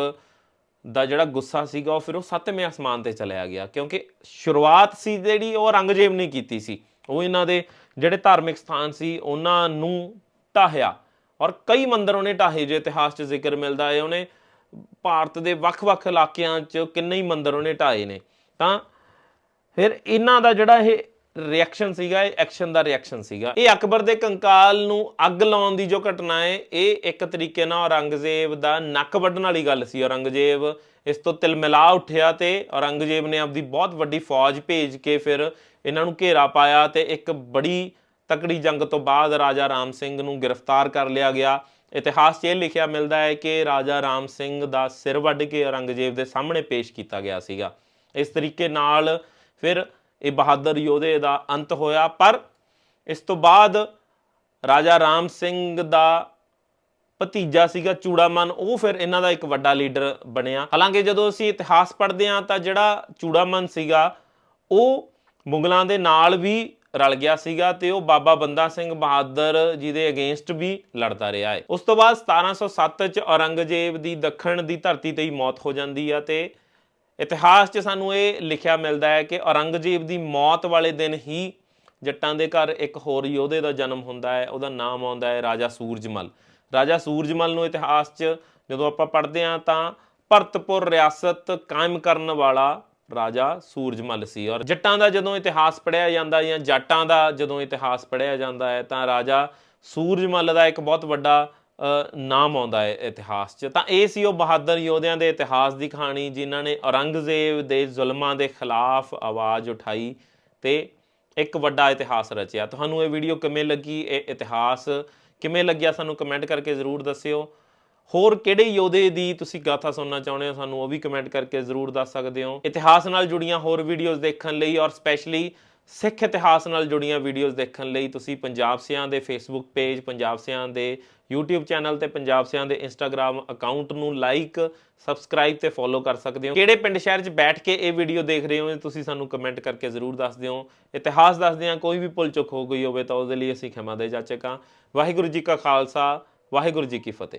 ਦਾ ਜਿਹੜਾ ਗੁੱਸਾ ਸੀਗਾ, ਉਹ ਫਿਰ ਉਹ ਸੱਤਵੇਂ ਅਸਮਾਨ ਤੇ ਚਲਿਆ ਗਿਆ। ਕਿਉਂਕਿ ਸ਼ੁਰੂਆਤ ਸੀ ਜਿਹੜੀ, ਉਹ ਔਰੰਗਜ਼ੇਬ ਨੇ ਕੀਤੀ ਸੀ। ਉਹ ਇਹਨਾਂ ਦੇ ਜਿਹੜੇ ਧਾਰਮਿਕ ਸਥਾਨ ਸੀ, ਉਹਨਾਂ ਨੂੰ ਢਾਹਿਆ। ਔਰ ਕਈ ਮੰਦਰ ਉਹਨੇ ਢਾਹੇ, ਜੇ ਇਤਿਹਾਸ 'ਚ ਜ਼ਿਕਰ ਮਿਲਦਾ ਹੈ, ਉਹਨੇ ਭਾਰਤ ਦੇ ਵੱਖ-ਵੱਖ ਇਲਾਕਿਆਂ 'ਚ ਕਿੰਨੇ ਹੀ ਮੰਦਰ ਉਹਨੇ ਢਾਏ ਨੇ। ਤਾਂ ਫਿਰ ਇਹਨਾਂ ਦਾ ਜਿਹੜਾ ਇਹ ਰਿਐਕਸ਼ਨ ਸੀਗਾ, ਇਹ ਐਕਸ਼ਨ ਦਾ ਰਿਐਕਸ਼ਨ ਸੀਗਾ। ਇਹ ਅਕਬਰ ਦੇ ਕੰਕਾਲ ਨੂੰ ਅੱਗ ਲਾਉਣ ਦੀ ਜੋ ਘਟਨਾ ਹੈ, ਇਹ ਇੱਕ ਤਰੀਕੇ ਨਾਲ ਔਰੰਗਜ਼ੇਬ ਦਾ ਨੱਕ ਵੱਢਣ ਵਾਲੀ ਗੱਲ ਸੀ। ਔਰੰਗਜ਼ੇਬ ਇਸ ਤੋਂ ਤਿਲਮਿਲਾ ਉੱਠਿਆ ਤੇ ਔਰੰਗਜ਼ੇਬ ਨੇ ਆਪਦੀ ਬਹੁਤ ਵੱਡੀ ਫੌਜ ਭੇਜ ਕੇ ਫਿਰ ਇਹਨਾਂ ਨੂੰ ਘੇਰਾ ਪਾਇਆ ਤੇ ਇੱਕ ਬੜੀ ਤਕੜੀ ਜੰਗ ਤੋਂ ਬਾਅਦ ਰਾਜਾ ਰਾਮ ਸਿੰਘ ਨੂੰ ਗ੍ਰਿਫਤਾਰ ਕਰ ਲਿਆ ਗਿਆ। ਇਤਿਹਾਸ 'ਚ ਇਹ ਲਿਖਿਆ ਮਿਲਦਾ ਹੈ ਕਿ ਰਾਜਾ ਰਾਮ ਸਿੰਘ ਦਾ ਸਿਰ ਵੱਢ ਕੇ ਔਰੰਗਜ਼ੇਬ ਦੇ ਸਾਹਮਣੇ ਪੇਸ਼ ਕੀਤਾ ਗਿਆ ਸੀਗਾ। ਇਸ ਤਰੀਕੇ ਨਾਲ ਫਿਰ ਇਹ ਬਹਾਦਰ ਯੋਧੇ ਦਾ ਅੰਤ ਹੋਇਆ। ਪਰ ਇਸ ਤੋਂ ਬਾਅਦ ਰਾਜਾ ਰਾਮ ਸਿੰਘ ਦਾ ਭਤੀਜਾ ਸੀਗਾ ਚੂੜਾਮਨ, ਉਹ ਫਿਰ ਇਹਨਾਂ ਦਾ ਇੱਕ ਵੱਡਾ ਲੀਡਰ ਬਣਿਆ। ਹਾਲਾਂਕਿ ਜਦੋਂ ਅਸੀਂ ਇਤਿਹਾਸ ਪੜ੍ਹਦੇ ਹਾਂ ਤਾਂ ਜਿਹੜਾ ਚੂੜਾਮਨ ਸੀਗਾ, ਉਹ ਮੁਗਲਾਂ ਦੇ ਨਾਲ ਵੀ ਰਲ ਗਿਆ ਸੀਗਾ ਤੇ ਉਹ ਬਾਬਾ ਬੰਦਾ ਸਿੰਘ ਬਹਾਦਰ ਜੀ ਦੇ ਅਗੇਂਸਟ ਵੀ ਲੜਦਾ ਰਿਹਾ ਹੈ। ਉਸ ਤੋਂ ਬਾਅਦ 1707 ਚ ਔਰੰਗਜ਼ੇਬ ਦੀ ਦੱਖਣ ਦੀ ਧਰਤੀ ਤੇ ਹੀ ਮੌਤ ਹੋ ਜਾਂਦੀ ਆ ਤੇ ਇਤਿਹਾਸ 'ਚ ਸਾਨੂੰ ਇਹ ਲਿਖਿਆ ਮਿਲਦਾ ਹੈ ਕਿ ਔਰੰਗਜ਼ੇਬ ਦੀ ਮੌਤ ਵਾਲੇ ਦਿਨ ਹੀ ਜੱਟਾਂ ਦੇ ਘਰ ਇੱਕ ਹੋਰ ਯੋਧੇ ਦਾ ਜਨਮ ਹੁੰਦਾ ਹੈ, ਉਹਦਾ ਨਾਮ ਆਉਂਦਾ ਹੈ ਰਾਜਾ ਸੂਰਜਮਲ। ਰਾਜਾ ਸੂਰਜਮਲ ਨੂੰ ਇਤਿਹਾਸ 'ਚ ਜਦੋਂ ਆਪਾਂ ਪੜ੍ਹਦੇ ਹਾਂ ਤਾਂ ਭਰਤਪੁਰ ਰਿਆਸਤ ਕਾਇਮ ਕਰਨ ਵਾਲਾ ਰਾਜਾ ਸੂਰਜਮਲ ਸੀ ਔਰ ਜੱਟਾਂ ਦਾ ਜਦੋਂ ਇਤਿਹਾਸ ਪੜ੍ਹਿਆ ਜਾਂਦਾ ਜਾਂ ਜੱਟਾਂ ਦਾ ਜਦੋਂ ਇਤਿਹਾਸ ਪੜ੍ਹਿਆ ਜਾਂਦਾ ਹੈ ਤਾਂ ਰਾਜਾ ਸੂਰਜਮਲ ਦਾ ਇੱਕ ਬਹੁਤ ਵੱਡਾ ਨਾਮ ਆਉਂਦਾ ਹੈ ਇਤਿਹਾਸ 'ਚ। ਤਾਂ ਇਹ ਸੀ ਉਹ ਬਹਾਦਰ ਯੋਧਿਆਂ ਦੇ ਇਤਿਹਾਸ ਦੀ ਕਹਾਣੀ, ਜਿਨ੍ਹਾਂ ਨੇ ਔਰੰਗਜ਼ੇਬ ਦੇ ਜ਼ੁਲਮਾਂ ਦੇ ਖਿਲਾਫ ਆਵਾਜ਼ ਉਠਾਈ ਤੇ ਇੱਕ ਵੱਡਾ ਇਤਿਹਾਸ ਰਚਿਆ। ਤੁਹਾਨੂੰ ਇਹ ਵੀਡੀਓ ਕਿਵੇਂ ਲੱਗੀ, ਇਹ ਇਤਿਹਾਸ ਕਿਵੇਂ ਲੱਗਿਆ, ਸਾਨੂੰ ਕਮੈਂਟ ਕਰਕੇ ਜ਼ਰੂਰ ਦੱਸਿਓ। ਹੋਰ ਕਿਹੜੇ ਯੋਧੇ ਦੀ ਤੁਸੀਂ ਗਾਥਾ ਸੁਣਨਾ ਚਾਹੁੰਦੇ ਹੋ, ਸਾਨੂੰ ਉਹ ਵੀ ਕਮੈਂਟ ਕਰਕੇ ਜ਼ਰੂਰ ਦੱਸ ਸਕਦੇ ਹੋ। ਇਤਿਹਾਸ ਨਾਲ ਜੁੜੀਆਂ ਹੋਰ ਵੀਡੀਓਜ਼ ਦੇਖਣ ਲਈ ਔਰ ਸਪੈਸ਼ਲੀ ਸਿੱਖ ਇਤਿਹਾਸ ਨਾਲ ਜੁੜੀਆਂ ਵੀਡੀਓਜ਼ ਦੇਖਣ ਲਈ ਤੁਸੀਂ ਪੰਜਾਬ ਸਿਆਂ ਦੇ ਫੇਸਬੁੱਕ ਪੇਜ ਪੰਜਾਬ ਸਿਆਂ ਦੇ YouTube ਚੈਨਲ ਤੇ ਪੰਜਾਬ ਸਿਆਂ ਦੇ Instagram ਅਕਾਊਂਟ ਨੂੰ ਲਾਈਕ ਸਬਸਕ੍ਰਾਈਬ ਤੇ ਫੋਲੋ ਕਰ ਸਕਦੇ ਹੋ। ਕਿਹੜੇ ਪਿੰਡ ਸ਼ਹਿਰ 'ਚ ਬੈਠ ਕੇ ਇਹ ਵੀਡੀਓ ਦੇਖ ਰਹੇ ਹੋ ਤੁਸੀਂ ਸਾਨੂੰ ਕਮੈਂਟ ਕਰਕੇ ਜ਼ਰੂਰ ਦੱਸ ਦਿਓ। ਇਤਿਹਾਸ ਦੱਸਦੇ ਆ ਕੋਈ ਵੀ ਭੁੱਲ ਚੁੱਕ ਹੋ ਗਈ ਹੋਵੇ ਤਾਂ ਉਹਦੇ ਲਈ ਅਸੀਂ ਖਿਮਾ ਦੇ ਜਾਚਕਾਂ ਵਾਹਿਗੁਰੂ ਜੀ ਕਾ ਖਾਲਸਾ, ਵਾਹਿਗੁਰੂ ਜੀ ਕੀ ਫਤਿਹ।